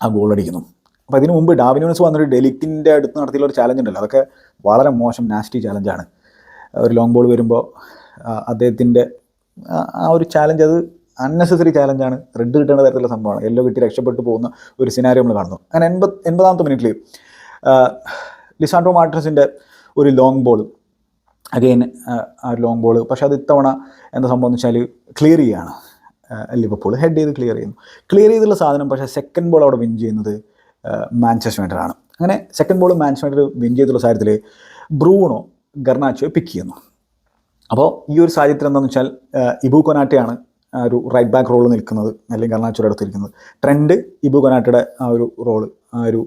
ആ ഗോൾ അടിക്കുന്നു. അപ്പോൾ അതിന് മുമ്പ് ഡാവിനോൺസ് വന്നൊരു ഡെലിക്റ്റിന്റെ അടുത്ത് നടത്തിയുള്ള ഒരു ചാലഞ്ച് ഉണ്ടല്ലോ. അതൊക്കെ വളരെ മോശം നാസ്റ്റി ചാലഞ്ചാണ് ഒരു ലോങ് ബോൾ വരുമ്പോൾ അദ്ദേഹത്തിന്റെ ആ ഒരു ചാലഞ്ച് അത് അൺനെസസറി ചാലഞ്ചാണ് റെഡ് കിട്ടേണ്ട തരത്തിലുള്ള സംഭവമാണ്. യെല്ലോ കിട്ടി രക്ഷപ്പെട്ടു പോകുന്ന ഒരു സിനാരിയോ നമ്മൾ കാണുന്നു. അങ്ങനെ എൺപത് എൺപതാമത്തെ മിനിറ്റിൽ ലിസാൻഡ്രോ മാർട്ടിനസിന്റെ ഒരു ലോങ് ബോൾ അഗെയിൻ ആ ലോങ് ബോൾ പക്ഷേ അത് ഇത്തവണ എന്താ സംഭവം എന്ന് വെച്ചാൽ ക്ലിയർ ചെയ്യുകയാണ് ലിവർപൂൾ ഹെഡ് ചെയ്ത് ക്ലിയർ ചെയ്യുന്നു. ക്ലിയർ ചെയ്തുള്ള സാധനം പക്ഷേ സെക്കൻഡ് ബോൾ അവിടെ വിൻ ചെയ്യുന്നത് മാഞ്ചസ്റ്റർ യുണൈറ്റഡ് ആണ്. അങ്ങനെ second ball Manchester United win ചെയ്തുള്ള സാഹചര്യത്തിൽ ബ്രൂണോ ഗർണാച്ചോ പിക്ക് ചെയ്യുന്നു. അപ്പോൾ ഈ ഒരു സാഹചര്യത്തിൽ എന്താണെന്ന് വെച്ചാൽ ഇബു കൊനാട്ടയാണ് ഒരു റൈറ്റ് ബാക്ക് റോൾ നിൽക്കുന്നത് അല്ലെങ്കിൽ ഗർണാച്ചോയുടെ അടുത്തിരിക്കുന്നത്. ട്രെൻഡ് ഇബു കൊനാട്ടയുടെ ആ ഒരു റോൾ ആ ഒരു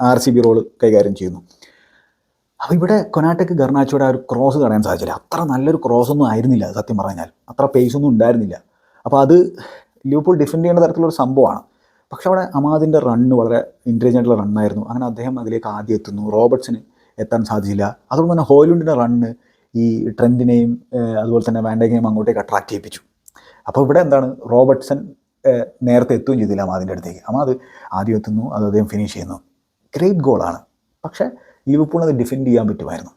ആർ സി ബി റോൾ കൈകാര്യം ചെയ്യുന്നു. അപ്പോൾ ഇവിടെ കൊനാട്ടയ്ക്ക് ഗർണാച്ചോയുടെ ആ ഒരു ക്രോസ് തടയാൻ സാധിച്ചില്ല. അത്ര നല്ലൊരു ക്രോസ് ഒന്നും ആയിരുന്നില്ല സത്യം പറഞ്ഞാൽ. അത്ര പേസ് ഒന്നും ഉണ്ടായിരുന്നില്ല. അപ്പോൾ അത് ലിവർപൂൾ ഡിഫെൻഡ് ചെയ്യുന്ന തരത്തിലുള്ള ഒരു സംഭവമാണ്. പക്ഷെ അവിടെ അമാദിന്റെ റണ്ണ് വളരെ ഇന്റലിജന്റ് റണ്ണായിരുന്നു അങ്ങനെ അദ്ദേഹം അതിലേക്ക് ആദ്യം എത്തുന്നു. റോബർട്സിന് എത്താൻ സാധിച്ചില്ല. അതുകൊണ്ട് തന്നെ ഹോയിലുണ്ടിന്റെ റണ്ണ് ഈ ട്രെൻഡിനെയും അതുപോലെ തന്നെ വാൻഡേഗിനെയും അങ്ങോട്ടേക്ക് അട്രാക്ട് ചെയ്യിപ്പിച്ചു. അപ്പോൾ ഇവിടെ എന്താണ്? റോബർട്ട്സൺ നേരത്തെ എത്തുകയും ചെയ്തില്ല അമാദിന്റെ അടുത്തേക്ക്. അമാദ് ആദ്യം എത്തുന്നു അത് അദ്ദേഹം ഫിനിഷ് ചെയ്യുന്നു. ഗ്രേറ്റ് ഗോളാണ് പക്ഷേ ലിവർപൂൾ അത് ഡിഫെൻഡ് ചെയ്യാൻ പറ്റുമായിരുന്നു.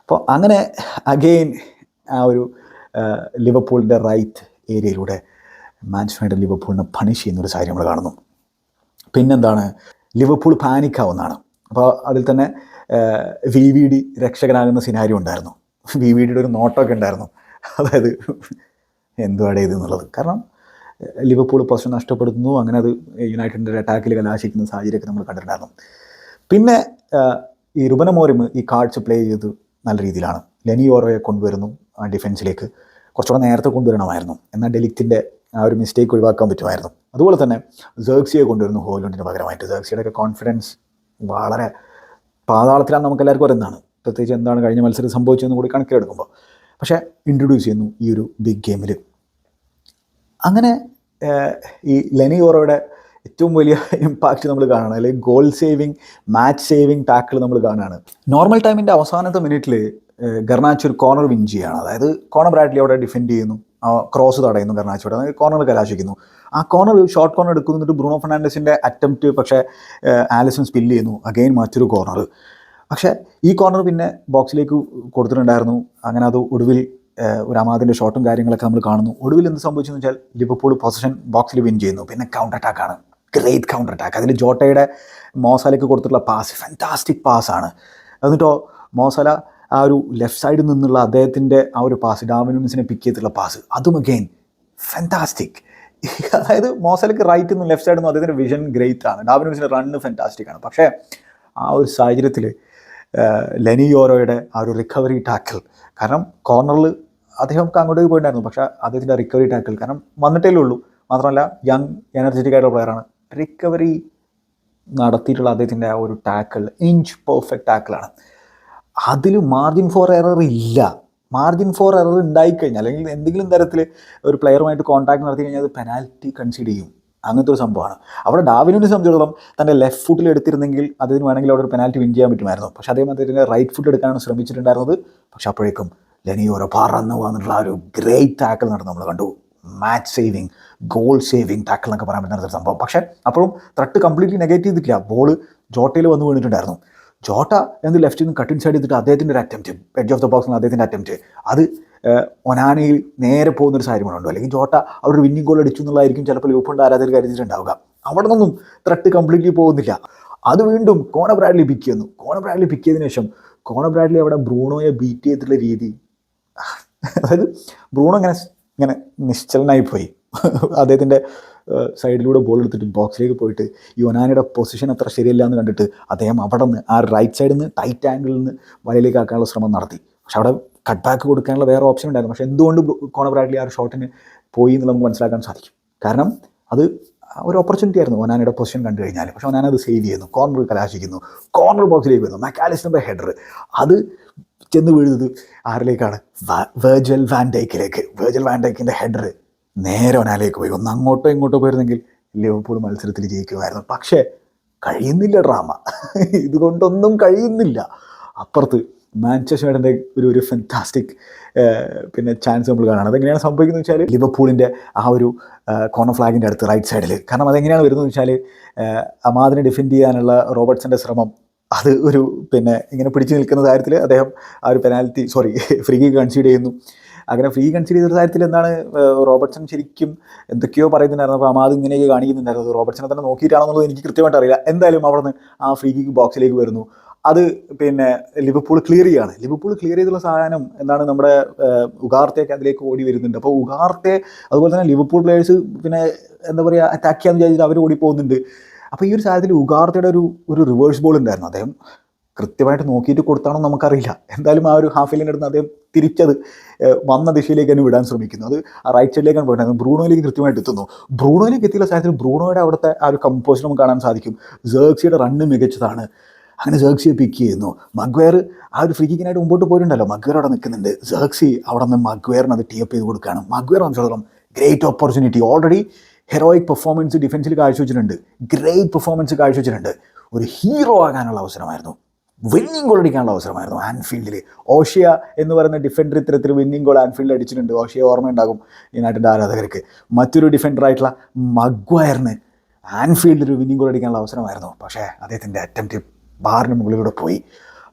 അപ്പോൾ അങ്ങനെ അഗെയിൻ ആ ഒരു ലിവർപൂളിന്റെ റൈറ്റ് ഏരിയയിലൂടെ യുണൈറ്റഡ് ലിവർപൂളിനെ പണിഷ് ചെയ്യുന്ന ഒരു സാഹചര്യം നമ്മൾ കാണുന്നു. പിന്നെന്താണ്? ലിവർപൂൾ പാനിക്കാവുന്നതാണ് അപ്പോൾ അതിൽ തന്നെ വി വി ഡി രക്ഷകനാകുന്ന സിനാരിയോ ഉണ്ടായിരുന്നു. വി വി ഡിയുടെ ഒരു നോട്ടമൊക്കെ ഉണ്ടായിരുന്നു. അതായത് എന്തുവാടെ ഇത് എന്നുള്ളത്. കാരണം ലിവർപൂൾ പൊസിഷൻ നഷ്ടപ്പെടുത്തുന്നു. അങ്ങനെ അത് യുണൈറ്റഡിന്റെ അറ്റാക്കിൽ കലാശിക്കുന്ന സാഹചര്യമൊക്കെ നമ്മൾ കണ്ടിട്ടുണ്ടായിരുന്നു. പിന്നെ ഈ ഈ റുബനമോറിം ഈ കാർഡ്സ് പ്ലേ ചെയ്ത് നല്ല രീതിയിലാണ്. ലെനി ഓറോയെ കൊണ്ടുവരുന്നു ആ ഡിഫൻസിലേക്ക് കുറച്ചുകൂടെ നേരത്തെ കൊണ്ടുവരണമായിരുന്നു. എന്നാൽ ഡെലിക്റ്റിന്റെ ആ ഒരു മിസ്റ്റേക്ക് ഒഴിവാക്കാൻ പറ്റുമായിരുന്നു. അതുപോലെ തന്നെ ജേർക്സിയെ കൊണ്ടുവരുന്നു ഹോലുണ്ടിന് പകരമായിട്ട്. ജേർക്സിയുടെ ഒക്കെ കോൺഫിഡൻസ് വളരെ പാതാളത്തിലാണ് നമുക്ക് എല്ലാവർക്കും അറിയുന്നതാണ്. പ്രത്യേകിച്ച് എന്താണ് കഴിഞ്ഞ മത്സരം സംഭവിച്ചതെന്ന് കൂടി കണക്കിലെടുക്കുമ്പോൾ. പക്ഷേ ഇൻട്രൊഡ്യൂസ് ചെയ്യുന്നു ഈ ഒരു ബിഗ് ഗെയിമിൽ അങ്ങനെ ഈ ലെനി ഓറോയുടെ ഏറ്റവും വലിയ ഇമ്പാക്റ്റ് നമ്മൾ കാണുകയാണ്. അല്ലെങ്കിൽ goal saving match saving tackle നമ്മൾ കാണുകയാണ്. നോർമൽ ടൈമിന്റെ അവസാനത്തെ മിനിറ്റിൽ ഗർണാച്ച് ഒരു കോർണർ വിൻ ചെയ്യുകയാണ്. അതായത് കോർണർ ബ്രാഡ്ലി അവിടെ ഡിഫെൻഡ് ചെയ്യുന്നു. ക്രോസ് തടയുന്നു അതായത് കോർണർ കലാശിക്കുന്നു. ആ കോർണർ ഷോർട്ട് കോർണർ എടുക്കുന്നു എന്നിട്ട് ബ്രൂണോ ഫെർണാണ്ടസിന്റെ അറ്റംപ്റ്റ് പക്ഷേ ആലിസൺ സ്പില്ല് ചെയ്യുന്നു. അഗെയിൻ മറ്റൊരു കോർണർ പക്ഷേ ഈ കോർണർ പിന്നെ ബോക്സിലേക്ക് കൊടുത്തിട്ടുണ്ടായിരുന്നു. അങ്ങനെ അത് ഒടുവിൽ ഒരു അമാദിന്റെ ഷോട്ടും കാര്യങ്ങളൊക്കെ നമ്മൾ കാണുന്നു. ഒടുവിൽ എന്ത് സംഭവിച്ചെന്ന് വെച്ചാൽ ലിവർപൂൾ പൊസിഷൻ ബോക്സിൽ വിൻ ചെയ്യുന്നു. പിന്നെ കൗണ്ടർ അറ്റാക്കാണ് ഗ്രേറ്റ് കൗണ്ടർ അറ്റാക്ക് അതിൽ ജോട്ടയുടെ മോസാലയ്ക്ക് കൊടുത്തിട്ടുള്ള പാസ് ഫാന്റാസ്റ്റിക് പാസ്സാണ് എന്നിട്ടോ മോസല ആ ഒരു ലെഫ്റ്റ് സൈഡിൽ നിന്നുള്ള അദ്ദേഹത്തിന്റെ ആ ഒരു പാസ് ഡാമിനൂൻസിനെ പിക്ക് ചെയ്തിട്ടുള്ള പാസ് അതും അഗെയിൻ ഫെന്റാസ്റ്റിക് [laughs] അതായത് മോസലക്ക് റൈറ്റ് നിന്നും ലെഫ്റ്റ് സൈഡിൽ നിന്നും അദ്ദേഹത്തിന്റെ വിഷൻ ഗ്രേറ്റ് ആണ്. ഡാമിനൂൻസിന്റെ റണ്ണ് ഫെന്റാസ്റ്റിക് ആണ്. പക്ഷേ ആ ഒരു സാഹചര്യത്തിൽ ലെനി യോറോയുടെ ആ ഒരു റിക്കവറി ടാക്കിൾ കാരണം കോർണറിൽ അദ്ദേഹം അങ്ങോട്ടേക്ക് പോയിട്ടുണ്ടായിരുന്നു. പക്ഷേ അദ്ദേഹത്തിന്റെ റിക്കവറി ടാക്കിൾ കാരണം വന്നിട്ടേ ഉള്ളൂ. മാത്രമല്ല യങ് എനർജറ്റിക് ആയിട്ടുള്ള പ്ലെയറാണ് റിക്കവറി നടത്തിയിട്ടുള്ള അദ്ദേഹത്തിന്റെ ആ ഒരു ടാക്കിൾ ഇഞ്ച് പെർഫെക്റ്റ് ടാക്കിളാണ് അതിൽ മാർജിൻ ഫോർ എറർ ഇല്ല. മാർജിൻ ഫോർ എറർ ഉണ്ടായിക്കഴിഞ്ഞാൽ അല്ലെങ്കിൽ എന്തെങ്കിലും തരത്തിൽ ഒരു പ്ലെയറുമായിട്ട് കോൺടാക്ട് നടത്തി കഴിഞ്ഞാൽ അത് പെനാൽറ്റി കൺസിഡർ ചെയ്യും. അങ്ങനത്തെ ഒരു സംഭവമാണ്. അവിടെ ഡാവിനോനെ സംബന്ധിച്ചിടത്തോളം തന്റെ ലെഫ്റ്റ് ഫുട്ടിൽ എടുത്തിരുന്നെങ്കിൽ അതിന് വേണമെങ്കിൽ അവിടെ ഒരു പെനാൽറ്റി വിൻ ചെയ്യാൻ പറ്റുമായിരുന്നു. പക്ഷേ അദ്ദേഹം അദ്ദേഹത്തിന്റെ റൈറ്റ് ഫുട്ട് എടുക്കാനാണ് ശ്രമിച്ചിട്ടുണ്ടായിരുന്നത്. പക്ഷെ അപ്പോഴേക്കും ലെനിയോരോ പറന്ന് വന്നിട്ടുള്ള ഒരു ഗ്രേറ്റ് ടാക്കിൾ നടന്ന്. നമ്മൾ കണ്ടു. Match saving goal saving tackle എന്നൊക്കെ പറയാൻ പറ്റുന്ന ഒരു സംഭവം. പക്ഷേ അപ്പോഴും ത്രട്ട് കംപ്ലീറ്റ്ലി നെഗറ്റീവ് ചെയ്തിട്ടില്ല. ബോൾ ജോട്ടയിൽ വന്ന് വീണിട്ടുണ്ടായിരുന്നു. ജോട്ട എന്ന് ലെഫ്റ്റിൽ നിന്ന് കട്ടിൻ സൈഡ് ചെയ്തിട്ട് അദ്ദേഹത്തിന്റെ ഒരു attempt edge of the box അദ്ദേഹത്തിന്റെ അറ്റംപ്റ്റ് അത് ഒനാനയിൽ നേരെ പോകുന്നൊരു സാഹചര്യമുണ്ടോ. അല്ലെങ്കിൽ ചോട്ട അവിടെ ഒരു വിന്നിംഗ് ഗോൾ അടിച്ചു എന്നുള്ളതായിരിക്കും ചിലപ്പോൾ ലൂപ്പുണ്ട് ആരാധകർ കരുതിയിട്ടുണ്ടാവുക. അവിടെ നിന്നും ത്രട്ട് കംപ്ലീറ്റ്ലി പോകുന്നില്ല. അത് വീണ്ടും കോണ ബ്രാഡ്ലി പിക്ക് ചെയ്യുന്നു. കോണ ബ്രാഡ്ലി പിക്ക് ചെയ്തതിനു ശേഷം കോണ ബ്രാഡ്ലി അവിടെ ബ്രൂണോയെ ബീറ്റ് ചെയ്തിട്ടുള്ള രീതി. [laughs] അതായത് ബ്രൂണോ ഇങ്ങനെ ഇങ്ങനെ നിശ്ചലനായി പോയി. [laughs] അദ്ദേഹത്തിന്റെ സൈഡിലൂടെ ബോൾ എടുത്തിട്ട് ബോക്സിലേക്ക് പോയിട്ട് ഈ ഒനാനയുടെ പൊസിഷൻ അത്ര ശരിയല്ല എന്ന് കണ്ടിട്ട് അദ്ദേഹം അവിടെ നിന്ന് ആ റൈറ്റ് സൈഡിൽ നിന്ന് ടൈറ്റ് ആംഗിളിൽ നിന്ന് വലയിലേക്ക് ആക്കാനുള്ള ശ്രമം നടത്തി. പക്ഷെ അവിടെ കട്ട് ബാക്ക് കൊടുക്കാനുള്ള വേറെ ഓപ്ഷൻ ഉണ്ടായിരുന്നു. പക്ഷേ എന്തുകൊണ്ട് കോണ ബ്രാഡ്ലി ആ ഒരു ഷോട്ടിന് പോയി എന്ന് നമുക്ക് മനസ്സിലാക്കാൻ സാധിക്കും. കാരണം അത് ഒരു ഓപ്പർച്യൂണിറ്റി ആയിരുന്നു ഒനാനയുടെ പൊസിഷൻ കണ്ടു കഴിഞ്ഞാൽ പക്ഷേ ഒനാന അത് സേവ് ചെയ്യുന്നു. കോർണർ കലാശിക്കുന്നു. കോർണർ ബോക്സിലേക്ക് വരുന്നു മെക്കാലിസിന്റെ ഹെഡർ അത് ചെന്ന് വീഴുന്നത് ആരിലേക്കാണ്? വേർജൽ വാൻഡൈക്കിലേക്ക് വേർജൽ വാൻഡൈക്കിന്റെ ഹെഡർ നേരെ ഒനാലേക്ക് പോയി. ഒന്ന് അങ്ങോട്ടോ ഇങ്ങോട്ടോ പോയിരുന്നെങ്കിൽ ലിവർപൂൾ മത്സരത്തിൽ ജയിക്കുമായിരുന്നു. പക്ഷേ കഴിയുന്നില്ല ഡ്രാമ. ഇതുകൊണ്ടൊന്നും കഴിയുന്നില്ല. അപ്പുറത്ത് മാഞ്ചസ്റ്റേഡിന്റെ ഒരു ഒരു ഫെന്റാസ്റ്റിക് പിന്നെ ചാൻസ് നമ്മൾ കാണാൻ അതെങ്ങനെയാണ് സംഭവിക്കുന്നത് വെച്ചാൽ ലിവർപൂളിന്റെ ആ ഒരു കോർണർ ഫ്ലാഗിന്റെ അടുത്ത് റൈറ്റ് സൈഡിൽ കാരണം അതെങ്ങനെയാണ് വരുന്നത് വെച്ചാൽ അമാദിനെ ഡിഫെൻഡ് ചെയ്യാനുള്ള റോബർട്ട്സിന്റെ ശ്രമം അത് ഒരു പിന്നെ ഇങ്ങനെ പിടിച്ചു നിൽക്കുന്ന കാര്യത്തിൽ അദ്ദേഹം ആ ഒരു പെനാൽറ്റി സോറി ഫ്രീ കൺസീഡ് ചെയ്യുന്നു. അങ്ങനെ ഫ്രീ കൺസിഡർ ചെയ്ത കാര്യത്തിൽ എന്താണ് റോബർട്ട്സൺ ശരിക്കും എന്തൊക്കെയോ പറയുന്നുണ്ടായിരുന്നു. അപ്പോൾ അമാദ് ഇങ്ങനെയൊക്കെ കാണിക്കുന്നുണ്ടായിരുന്നു. റോബർട്ട്സനെ തന്നെ നോക്കിയിട്ടാണെന്നുള്ളത് എനിക്ക് കൃത്യമായിട്ട് അറിയില്ല. എന്തായാലും അവിടെ നിന്ന് ആ ഫ്രീ കിക്ക് ബോക്സിലേക്ക് വരുന്നു. അത് പിന്നെ ലിവർപൂൾ ക്ലിയർ ചെയ്യാണ്. ലിവർപൂൾ ക്ലിയർ ചെയ്തുള്ള സാധനം എന്താണ് നമ്മുടെ ഉഗാർത്തേക്ക് അതിലേക്ക് ഓടി വരുന്നുണ്ട്. അപ്പോൾ ഉഗാർത്തെ അതുപോലെ തന്നെ ലിവർപൂൾ പ്ലേയേഴ്സ് പിന്നെ എന്താ പറയുക അറ്റാക്ക് ചെയ്യാന്ന് വിചാരിച്ചിട്ട് അവർ ഓടി പോകുന്നുണ്ട്. അപ്പോൾ ഈ ഒരു സാഹചര്യത്തിൽ ഉഗാർത്തയുടെ ഒരു ഒരു റിവേഴ്സ് ബോൾ ഉണ്ടായിരുന്നു. അദ്ദേഹം കൃത്യമായിട്ട് നോക്കിയിട്ട് കൊടുത്താണോ നമുക്കറിയില്ല. എന്തായാലും ആ ഒരു ഹാഫ് ഇല്ലിന്റെ അടുത്ത് അദ്ദേഹം തിരിച്ചത് വന്ന ദിശയിലേക്ക് തന്നെ വിടാൻ ശ്രമിക്കുന്നു. അത് ആ റൈറ്റ് സൈഡിലേക്കാണ് പോയിട്ട് ബ്രൂണോയിലേക്ക് കൃത്യമായിട്ട് എത്തുന്നു. ബ്രൂണോയിലേക്ക് എത്തിയുള്ള സാഹചര്യത്തിൽ ബ്രൂണോയുടെ അവിടുത്തെ ആ ഒരു കമ്പോസ് നമുക്ക് കാണാൻ സാധിക്കും. ജേർക്സിയുടെ റണ്ണ് മികച്ചതാണ്. അങ്ങനെ ജേർക്സിയെ പിക്ക് ചെയ്യുന്നു. മഗ്വയർ ആ ഒരു ഫ്രീ മുമ്പോട്ട് പോയിട്ടുണ്ടല്ലോ. മഗ്വയർ അവിടെ നിൽക്കുന്നുണ്ട്. ജേർക്സി അവിടെ നിന്ന് മഗ്വയറിന് അത് ടീപ്പ് ചെയ്ത് കൊടുക്കുകയാണ്. മഗ്വയർ സംബന്ധിച്ചിടത്തോളം great opportunity already heroic performance ഡിഫൻസിൽ കാഴ്ചവെച്ചിട്ടുണ്ട്. ഗ്രേറ്റ് പെർഫോമൻസ് കാഴ്ചവെച്ചിട്ടുണ്ട്. ഒരു ഹീറോ ആകാനുള്ള അവസരമായിരുന്നു. വിന്നിംഗ് ഗോൾ അടിക്കാനുള്ള അവസരമായിരുന്നു. ആൻഫീൽഡിൽ ഓഷ്യ എന്ന് പറയുന്ന ഡിഫൻഡർ ഇത്തരത്തിൽ വിന്നിങ് ഗോൾ ആൻഫീൽഡിൽ അടിച്ചിട്ടുണ്ട്. ഓഷ്യ ഓർമ്മയുണ്ടാകും യുണൈറ്റഡ് ആരാധകർക്ക്. മറ്റൊരു ഡിഫൻഡറായിട്ടുള്ള മഗ്വയറിന് ആൻഫീൽഡിൽ ഒരു വിന്നിങ് ഗോൾ അടിക്കാനുള്ള അവസരമായിരുന്നു. പക്ഷേ അദ്ദേഹത്തിന്റെ അറ്റംപ്റ്റ് ബാറിന് മുകളിലൂടെ പോയി.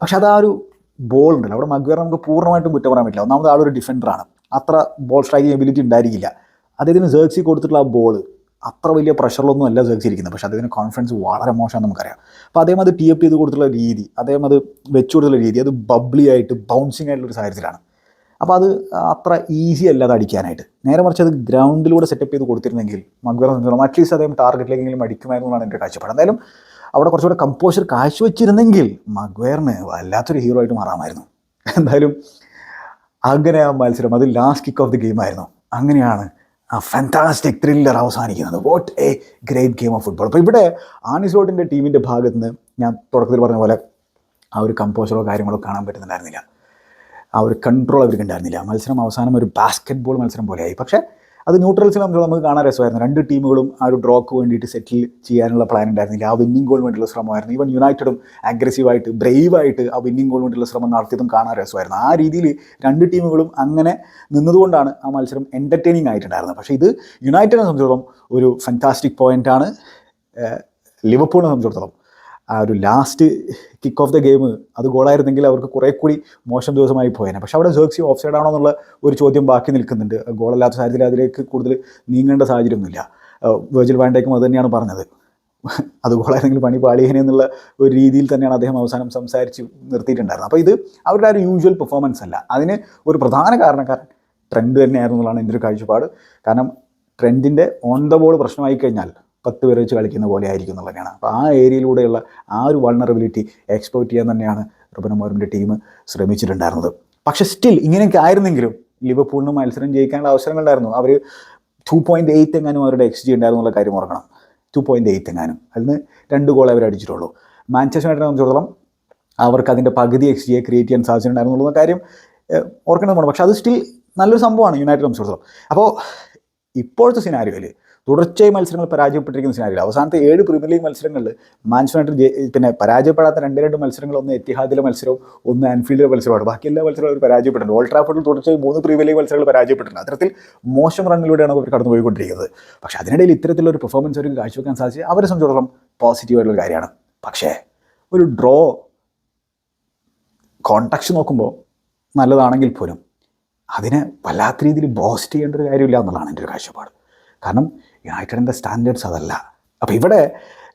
പക്ഷെ അത് ഒരു ബോൾ ഉണ്ടല്ലോ. അവിടെ മഗ്വയർ നമുക്ക് പൂർണമായിട്ടും കുറ്റം പറയാൻ പറ്റില്ല. ഒന്നാമത് ആളൊരു ഡിഫൻഡറാണ് അത്ര ബോൾ സ്ട്രൈക്കിംഗ് എബിലിറ്റി ഉണ്ടായിരിക്കില്ല. അദ്ദേഹത്തിന് ജേഴ്സി കൊടുത്തിട്ടുള്ള ആ ബോൾ അത്ര വലിയ പ്രഷറിലൊന്നും അല്ല സഹിച്ചിരിക്കുന്നത് പക്ഷേ അദ്ദേഹത്തിന് കോൺഫിഡൻസ് വളരെ മോശമാണെന്ന് നമുക്കറിയാം. അപ്പോൾ അദ്ദേഹം അത് ടി എപ്പ് ചെയ്ത് കൊടുത്തുള്ള രീതി അദ്ദേഹം അത് വെച്ചു കൊടുത്തുള്ള രീതി അത് ബബ്ലി ആയിട്ട് ബൗൺസിങ് ആയിട്ടുള്ളൊരു സാഹചര്യത്തിലാണ്. അപ്പോൾ അത് അത്ര ഈസി അല്ല അത് അടിക്കാനായിട്ട്. നേരെ മറിച്ച് അത് ഗ്രൗണ്ടിലൂടെ സെറ്റപ്പ് ചെയ്ത് കൊടുത്തിരുന്നെങ്കിൽ മഗ്വറെ സംബന്ധിച്ചോളം അറ്റ്ലീസ്റ്റ് അദ്ദേഹം ടാർഗറ്റിലേക്കെങ്കിലും അടിക്കുമായിരുന്നു എന്നാണ് എന്റെ കാഴ്ചപ്പാട്. എന്തായാലും അവിടെ കുറച്ചുകൂടെ കമ്പോഷർ കാഴ്ചവെച്ചിരുന്നെങ്കിൽ മഗ്വയറിന് വല്ലാത്തൊരു ഹീറോ ആയിട്ട് മാറാമായിരുന്നു. എന്തായാലും അങ്ങനെ ആ മത്സരം അത് last kick off the game ആയിരുന്നു. അങ്ങനെയാണ് ആ ഫാന്റാസ്റ്റിക് ത്രില്ലർ അവസാനിക്കുന്നത്. What a great game of football അപ്പോൾ ഇവിടെ ആനിസ്ലോട്ടിന്റെ ടീമിന്റെ ഭാഗത്ത് നിന്ന് ഞാൻ തുടക്കത്തിൽ പറഞ്ഞ പോലെ ആ ഒരു കമ്പോസറോ കാര്യങ്ങളോ കാണാൻ പറ്റുന്നുണ്ടായിരുന്നില്ല. ആ ഒരു കൺട്രോൾ അവർക്ക് ഉണ്ടായിരുന്നില്ല. മത്സരം അവസാനം ഒരു ബാസ്ക്കറ്റ് ബോൾ മത്സരം പോലെയായി. പക്ഷേ അത് ന്യൂട്രൽസിൽ നമുക്ക് നമുക്ക് കാണാൻ രസമായിരുന്നു. രണ്ട് ടീമുകളും ആ ഒരു ഡ്രോക്ക് വേണ്ടിയിട്ട് സെറ്റിൽ ചെയ്യാനുള്ള പ്ലാൻ ഉണ്ടായിരുന്നില്ല. ആ വിന്നിംഗ് ഗോൾ വേണ്ടിയുള്ള ശ്രമമായിരുന്നു. ഈവൻ യുണൈറ്റഡും അഗ്രസീവായിട്ട് ബ്രേവായിട്ട് ആ വിന്നിംഗ് ഗോൾ വേണ്ടിയുള്ള ശ്രമം നടത്തിയതും കാണാൻ രസമായിരുന്നു. ആ രീതിയിൽ രണ്ട് ടീമുകളും അങ്ങനെ നിന്നതുകൊണ്ടാണ് ആ മത്സരം എന്റർടൈനിങ് ആയിട്ടുണ്ടായിരുന്നത്. പക്ഷേ ഇത് യുണൈറ്റഡിനെ സംബന്ധിച്ചിടത്തോളം ഒരു ഫാന്റാസ്റ്റിക് പോയിന്റാണ് ലിവർപൂളിനെ സംബന്ധിച്ചിടത്തോളം. ആ ഒരു last kick off the game അത് ഗോളായിരുന്നെങ്കിൽ അവർക്ക് കുറേ കൂടി മോശം ദിവസമായി പോയേനെ. പക്ഷേ അവിടെ ജേഴ്സി ഓഫ് സൈഡ് ആണോ എന്നുള്ള ഒരു ചോദ്യം ബാക്കി നിൽക്കുന്നുണ്ട്. ഗോളല്ലാത്ത സാഹചര്യത്തിൽ അതിലേക്ക് കൂടുതൽ നീങ്ങേണ്ട സാഹചര്യമൊന്നുമില്ല. വേർജിൽ വാൻഡേക്കും അത് തന്നെയാണ് പറഞ്ഞത്. അത് ഗോളായിരുന്നെങ്കിൽ പണി പാളിയനെ എന്നുള്ള ഒരു രീതിയിൽ തന്നെയാണ് അദ്ദേഹം അവസാനം സംസാരിച്ച് നിർത്തിയിട്ടുണ്ടായിരുന്നത്. അപ്പോൾ ഇത് അവരുടെ ഒരു യൂഷ്വൽ പെർഫോമൻസ് അല്ല. അതിന് ഒരു പ്രധാന കാരണക്കാരൻ ട്രെൻഡ് തന്നെയായിരുന്നു എന്നുള്ളതാണ് എന്റെ ഒരു കാഴ്ചപ്പാട്. കാരണം ട്രെൻഡിന്റെ ഓൺ ദ ബോൾ പ്രശ്നമായി കഴിഞ്ഞാൽ പത്ത് പേരെ വെച്ച് കളിക്കുന്ന പോലെ ആയിരിക്കും എന്നുള്ളതാണ് അപ്പോൾ ആ ഏരിയയിലൂടെയുള്ള ആ ഒരു വൾണറബിലിറ്റി എക്സ്പ്ലോറ്റ് ചെയ്യാൻ തന്നെയാണ് റുബൻ മോറിന്റെ ടീം ശ്രമിച്ചിട്ടുണ്ടായിരുന്നത്. പക്ഷേ സ്റ്റിൽ ഇങ്ങനെയൊക്കെ ആയിരുന്നെങ്കിലും ലിവർപൂളിന് മത്സരം ജയിക്കാനുള്ള അവസരങ്ങളുണ്ടായിരുന്നു അവർ ടു പോയിന്റ് എയ്റ്റ് എങ്ങാനും അവരുടെ എക്സ് ജി ഉണ്ടായിരുന്നു എന്നുള്ള കാര്യം ഓർക്കണം. ടു പോയിന്റ് എയ്റ്റ് എങ്ങാനും. അതിൽ നിന്ന് രണ്ട് ഗോൾ അവർ അടിച്ചിട്ടുള്ളൂ. മാഞ്ചസ്റ്റർ യുണൈറ്റഡിനെ സംബന്ധിച്ചിടത്തോളം അവർക്ക് അതിന്റെ പകുതി എക്സ് ജിയെ ക്രിയേറ്റ് ചെയ്യാൻ സാധിച്ചിട്ടുണ്ടായിരുന്നു എന്നുള്ള കാര്യം ഓർക്കേണ്ടതാണ് പക്ഷേ അത് സ്റ്റിൽ നല്ലൊരു സംഭവമാണ് യുണൈറ്റഡ് സംബന്ധിച്ചിടത്തോളം. അപ്പോൾ ഇപ്പോഴത്തെ സിനാരിയോയിൽ തുടർച്ചയായി മത്സരങ്ങൾ പരാജയപ്പെട്ടിരിക്കുന്ന സിനാരിയിൽ അവസാനത്തെ ഏഴ് പ്രീമിയർ ലീഗ് മത്സരങ്ങളിൽ മാഞ്ചസ്റ്റർ യുണൈറ്റഡ് ജയി- പിന്നെ പരാജയപ്പെടാത്ത രണ്ട് രണ്ട് മത്സരങ്ങൾ ഒന്ന് എത്തിഹാദിലെ മത്സരവും ഒന്ന് ആൻഫീൽഡിലെ മത്സരമാണ് ബാക്കി എല്ലാ മത്സരങ്ങളും അവർ പരാജയപ്പെട്ടിട്ടുണ്ട്. ഓൾഡ് ട്രാഫോർഡിൽ തുടർച്ചയായി മൂന്ന് പ്രീമിയർ ലീഗ് മത്സരങ്ങൾ പരാജയപ്പെട്ടിട്ടുണ്ട്. അത്തരത്തിൽ മോശം റണ്ണിലൂടെയാണ് അവർ കടന്നുപോയിക്കൊണ്ടിരിക്കുന്നത്. പക്ഷേ അതിനിടയിൽ ഇത്തരത്തിലുള്ള ഒരു പെർഫോമൻസ് അവർക്ക് കാഴ്ചവെക്കാൻ സാധിച്ചത് അവരെ സംബന്ധിച്ചിടത്തോളം പോസിറ്റീവായിട്ടുള്ള കാര്യമാണ്. പക്ഷേ ഒരു ഡ്രോ കോണ്ടാക്ട്സ് നോക്കുമ്പോൾ നല്ലതാണെങ്കിൽ പോലും അതിനെ വല്ലാത്ത രീതിയിൽ ബോസ്റ്റ് ചെയ്യേണ്ട ഒരു കാര്യമില്ല എന്നുള്ളതാണ് എന്റെ ഒരു കാഴ്ചപ്പാട്. കാരണം യുണൈറ്റഡിന്റെ സ്റ്റാൻഡേർഡ്സ് അതല്ല. അപ്പോൾ ഇവിടെ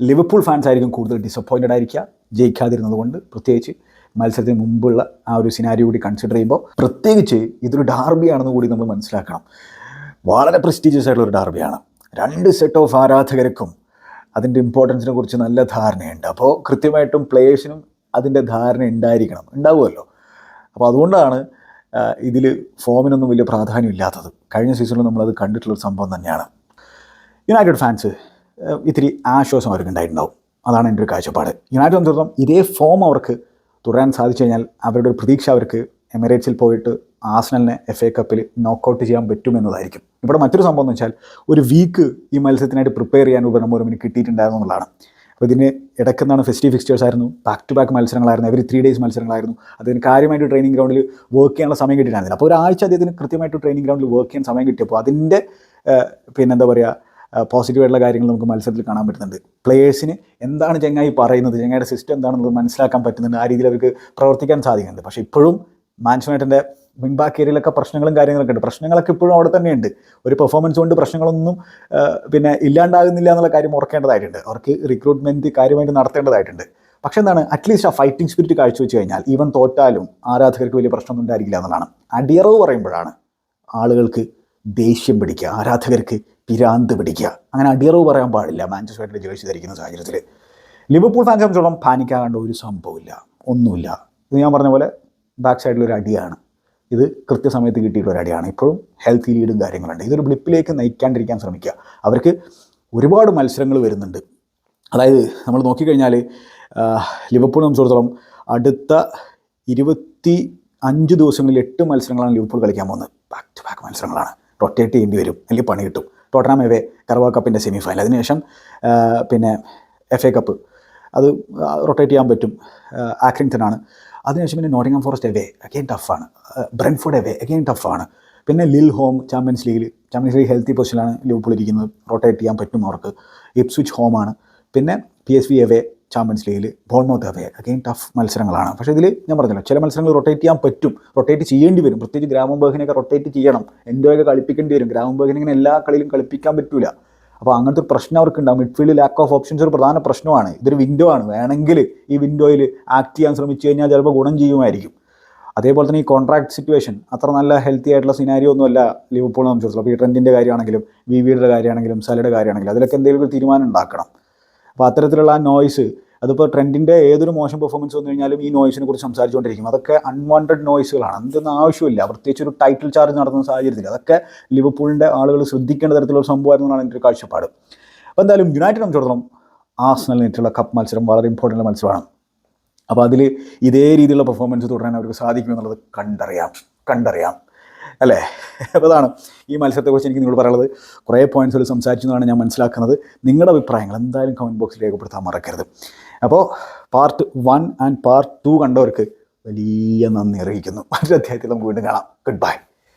ലിവർപൂൾ ഫാൻസ് ആയിരിക്കും കൂടുതൽ ഡിസപ്പോയിന്റഡ് ആയിരിക്കുക. ജയിക്കാതിരുന്നത് കൊണ്ട് പ്രത്യേകിച്ച് മത്സരത്തിന് മുമ്പുള്ള ആ ഒരു സിനാരി കൂടി കൺസിഡർ ചെയ്യുമ്പോൾ പ്രത്യേകിച്ച് ഇതൊരു ഡാർബിയാണെന്ന് കൂടി നമ്മൾ മനസ്സിലാക്കണം. വളരെ പ്രസ്റ്റീജിയസ് ആയിട്ടുള്ള ഒരു ഡാർബിയാണ് രണ്ട് സെറ്റ് ഓഫ് ആരാധകർക്കും അതിന്റെ ഇമ്പോർട്ടൻസിനെ കുറിച്ച് നല്ല ധാരണയുണ്ട്. അപ്പോൾ കൃത്യമായിട്ടും പ്ലേയേഴ്സിനും അതിന്റെ ധാരണ ഉണ്ടായിരിക്കണം. ഉണ്ടാവുമല്ലോ. അപ്പോൾ അതുകൊണ്ടാണ് ഇതിൽ ഫോമിനൊന്നും വലിയ പ്രാധാന്യം ഇല്ലാത്തത് കഴിഞ്ഞ സീസണിൽ നമ്മളത് കണ്ടിട്ടുള്ളൊരു സംഭവം തന്നെയാണ്. യുണൈറ്റഡ് ഫാൻസ് ഇത്തിരി ആശ്വാസം അവർക്ക് ഉണ്ടായിട്ടുണ്ടാവും. അതാണ് എന്റെ ഒരു കാഴ്ചപ്പാട്. യുണൈറ്റഡ് സംബന്ധിച്ചിടത്തോളം ഇതേ ഫോം അവർക്ക് തുടരാൻ സാധിച്ചു കഴിഞ്ഞാൽ അവരുടെ ഒരു പ്രതീക്ഷ അവർക്ക് എമിറേറ്റ്സിൽ പോയിട്ട് ആസ്നലിനെ എഫ് എ കപ്പിൽ നോക്കൗട്ട് ചെയ്യാൻ പറ്റുമെന്നതായിരിക്കും ഇവിടെ മറ്റൊരു സംഭവം എന്ന് വെച്ചാൽ ഒരു വീക്ക് ഈ മത്സരത്തിനായിട്ട് പ്രിപ്പയർ ചെയ്യാൻ ഉപരമോരമിന് കിട്ടിയിട്ടുണ്ടായിരുന്നു എന്നുള്ളതാണ്. അപ്പോൾ ഇതിന് ഇടയ്ക്കെന്നാണ് ഫെസ്റ്റീവ് ഫിക്സ്റ്റേഴ്സ് ആയിരുന്നു ബാക്ക് ടു ബാക്ക് മത്സരങ്ങളായിരുന്നു എവരി ത്രീ ഡേയ്സ് മത്സരങ്ങളായിരുന്നു. അതിന് കാര്യമായിട്ട് ട്രെയിനിങ് ഗ്രൗണ്ടിൽ വർക്ക് ചെയ്യാനുള്ള സമയം കിട്ടിയിട്ടുണ്ടായിരുന്നില്ല അപ്പോൾ ഒരാഴ്ച അദ്ദേഹത്തിന് കൃത്യമായിട്ട് ട്രെയിനിങ് ഗ്രൗണ്ടിൽ വർക്ക് ചെയ്യാൻ സമയം കിട്ടിയപ്പോൾ അതിന്റെ പിന്നെന്താ പറയുക പോസിറ്റീവായിട്ടുള്ള കാര്യങ്ങൾ നമുക്ക് മത്സരത്തിൽ കാണാൻ പറ്റുന്നുണ്ട്. പ്ലേയേഴ്സിന് എന്താണ് ചെങ്ങായി പറയുന്നത്? ചെങ്ങായിയുടെ സിസ്റ്റം എന്താണെന്നുള്ളത് മനസ്സിലാക്കാൻ പറ്റുന്നുണ്ട്. ആ രീതിയിൽ അവർക്ക് പ്രവർത്തിക്കാൻ സാധിക്കുന്നുണ്ട്. പക്ഷേ ഇപ്പോഴും മാനേജ്മെന്റിന്റെ വിങ് ബാക്ക് ഏരിയയിലൊക്കെ പ്രശ്നങ്ങളും കാര്യങ്ങളൊക്കെ ഉണ്ട്. പ്രശ്നങ്ങളൊക്കെ ഇപ്പോഴും അവിടെ തന്നെയുണ്ട്. ഒരു പെർഫോമൻസ് കൊണ്ട് പ്രശ്നങ്ങളൊന്നും പിന്നെ ഇല്ലാണ്ടാകുന്നില്ല എന്നുള്ള കാര്യം ഓർക്കേണ്ടതായിട്ടുണ്ട് അവർക്ക് റിക്രൂട്ട്മെന്റ് കാര്യമായിട്ട് നടത്തേണ്ടതായിട്ടുണ്ട്. പക്ഷേ എന്താണ്? അറ്റ്ലീസ്റ്റ് ആ ഫൈറ്റിംഗ് സ്പിരിറ്റ് കാഴ്ചവെച്ച് കഴിഞ്ഞാൽ ഈവൻ തോറ്റാലും ആരാധകർക്ക് വലിയ പ്രശ്നമൊന്നും ഉണ്ടായിരിക്കില്ല എന്നുള്ളതാണ്. അടിയറവ് പറയുമ്പോഴാണ് ആളുകൾക്ക് ദേഷ്യം പിടിക്കുക. ആരാധകർക്ക് പിരാന്ത് പിടിക്കുക. അങ്ങനെ അടിയറവ് പറയാൻ പാടില്ല. മാഞ്ചസ്റ്റർ ജേഴ്സി ധരിക്കുന്ന സാഹചര്യത്തിൽ ലിവർപൂൾ ഫാൻസ് സംബന്ധിച്ചോളം പാനിക്കാകേണ്ട ഒരു സംഭവമില്ല ഒന്നുമില്ല. ഇത് ഞാൻ പറഞ്ഞ പോലെ ബാക്ക് സൈഡിലൊരു അടിയാണ്. ഇത് കൃത്യസമയത്ത് കിട്ടിയിട്ടുള്ള അടിയാണ്. ഇപ്പോഴും ഹെൽത്തി ലീഡും കാര്യങ്ങളുണ്ട്. ഇതൊരു ബ്ലിപ്പിലേക്ക് നയിക്കാണ്ടിരിക്കാൻ ശ്രമിക്കുക. അവർക്ക് ഒരുപാട് മത്സരങ്ങൾ വരുന്നുണ്ട്. അതായത് നമ്മൾ നോക്കിക്കഴിഞ്ഞാൽ ലിവർപൂൾ സംബന്ധിച്ചിടത്തോളം അടുത്ത ഇരുപത്തി അഞ്ച് ദിവസങ്ങളിൽ എട്ട് മത്സരങ്ങളാണ് ലിവർപൂൾ കളിക്കാൻ പോകുന്നത്. ബാക്ക് ടു ബാക്ക് മത്സരങ്ങളാണ്. റൊട്ടേറ്റ് ചെയ്യേണ്ടി വരും. അല്ലെങ്കിൽ പണി കിട്ടും. ടോട്ടനാം എവേ കർവാ കപ്പിന്റെ സെമി ഫൈനൽ അതിനുശേഷം പിന്നെ എഫ് എ കപ്പ്. അത് റൊട്ടേറ്റ് ചെയ്യാൻ പറ്റും. ആക്രിങ്ടൺ ആണ് അതിനുശേഷം പിന്നെ നോട്ടിംഗം ഫോറസ്റ്റ് എവേ അഗെയിൻ ടഫാണ് ബ്രെൻഫോർഡ് എവേ അഗെയിൻ ടഫാണ് പിന്നെ ലിൽ ഹോം ചാമ്പ്യൻസ് ലീഗിൽ ചാമ്പ്യൻസ് ലീഗ് ഹെൽത്തി പൊസിഷനിലാണ് ലിവർപൂൾ ഇരിക്കുന്നത്. റൊട്ടേറ്റ് ചെയ്യാൻ പറ്റും അവർക്ക്. ഇപ്സ്വിച്ച് ഹോമാണ് പിന്നെ P S V away Champions ലീഗിൽ ബോൺമൗത്ത് അവേ അഗെയിൻ ടഫ് മത്സരങ്ങളാണ്. പക്ഷേ ഇതിൽ ഞാൻ പറഞ്ഞല്ലോ ചില മത്സരങ്ങൾ റൊട്ടേറ്റ് ചെയ്യാൻ പറ്റും. റൊട്ടേറ്റ് ചെയ്യേണ്ടി വരും. പ്രത്യേകിച്ച് ഗ്രാമംബർഗിനെയൊക്കെ റൊട്ടേറ്റ് ചെയ്യണം. എൻഡോയൊക്കെ കളിപ്പിക്കേണ്ടി വരും. ഗ്രാമംബർഗിനെ ഇങ്ങനെ എല്ലാ കളിയിലും കളിപ്പിക്കാൻ പറ്റില്ല അപ്പോൾ അങ്ങനത്തെ ഒരു പ്രശ്നം അവർക്ക് ഉണ്ടാവും മിഡ്ഫീൽഡ് ലാക്ക് ഓഫ് ഓപ്ഷൻസ് ഒരു പ്രധാന പ്രശ്നമാണ്. ഇതൊരു വിൻഡോ ആണ്. വേണമെങ്കിൽ ഈ വിൻഡോയിൽ ആക്ട് ചെയ്യാൻ ശ്രമിച്ചു കഴിഞ്ഞാൽ ചിലപ്പോൾ ഗുണം ചെയ്യുമായിരിക്കും. അതേപോലെ തന്നെ ഈ കോൺട്രാക്ട് സിറ്റുവേഷൻ അത്ര നല്ല ഹെൽത്തി ആയിട്ടുള്ള സിനാരിയോ ഒന്നുമല്ല ലിവർപൂൾ സംബന്ധിച്ചിടത്തോളം. അപ്പോൾ ഈ ട്രെൻഡിന്റെ കാര്യമാണെങ്കിലും വി വിയുടെ കാര്യമാണെങ്കിലും സലയുടെ കാര്യമാണെങ്കിലും അതിലൊക്കെ എന്തെങ്കിലും ഒരു തീരുമാനം ഉണ്ടാക്കണം. അപ്പോൾ അത്തരത്തിലുള്ള ആ നോയ്സ് അതിപ്പോൾ ട്രെൻഡിന്റെ ഏതൊരു മോശം പെർഫോമൻസ് വന്നു കഴിഞ്ഞാലും ഈ നോയ്സിനെ കുറിച്ച് സംസാരിച്ചുകൊണ്ടിരിക്കും അതൊക്കെ അൺവാണ്ടഡ് നോയ്സുകളാണ് എന്തൊന്നും ആവശ്യമില്ല. പ്രത്യേകിച്ച് ഒരു ടൈറ്റിൽ ചാർജ് നടത്തുന്ന സാഹചര്യത്തിൽ. അതൊക്കെ ലിവർപൂളിന്റെ ആളുകൾ ശ്രദ്ധിക്കേണ്ട തരത്തിലുള്ള സംഭവമായിരുന്നാണ് എന്റെ ഒരു കാഴ്ചപ്പാട്. അപ്പോൾ എന്തായാലും യുണൈറ്റഡ് സംബന്ധിച്ചിടത്തോളം ആസ്നലിനായിട്ടുള്ള കപ്പ് മത്സരം വളരെ ഇമ്പോർട്ടന്റ് മത്സരമാണ്. അപ്പോൾ അതിൽ ഇതേ രീതിയിലുള്ള പെർഫോമൻസ് തുടരാൻ അവർക്ക് സാധിക്കുമെന്നുള്ളത് കണ്ടറിയാം. കണ്ടറിയാം. അല്ലേ? അപ്പോൾ അതാണ് ഈ മത്സരത്തെക്കുറിച്ച് എനിക്ക് നിങ്ങൾ പറയുന്നത് കുറേ പോയിന്റ്സുകൾ സംസാരിച്ചു എന്നാണ് ഞാൻ മനസ്സിലാക്കുന്നത്. നിങ്ങളുടെ അഭിപ്രായങ്ങൾ എന്തായാലും കമന്റ് ബോക്സിൽ രേഖപ്പെടുത്താൻ മറക്കരുത്. അപ്പോൾ part one and part two കണ്ടവർക്ക് വലിയ നന്ദി അറിയിക്കുന്നു. മറ്റൊരു അധ്യായത്തിൽ നമുക്ക് വീണ്ടും കാണാം. Good bye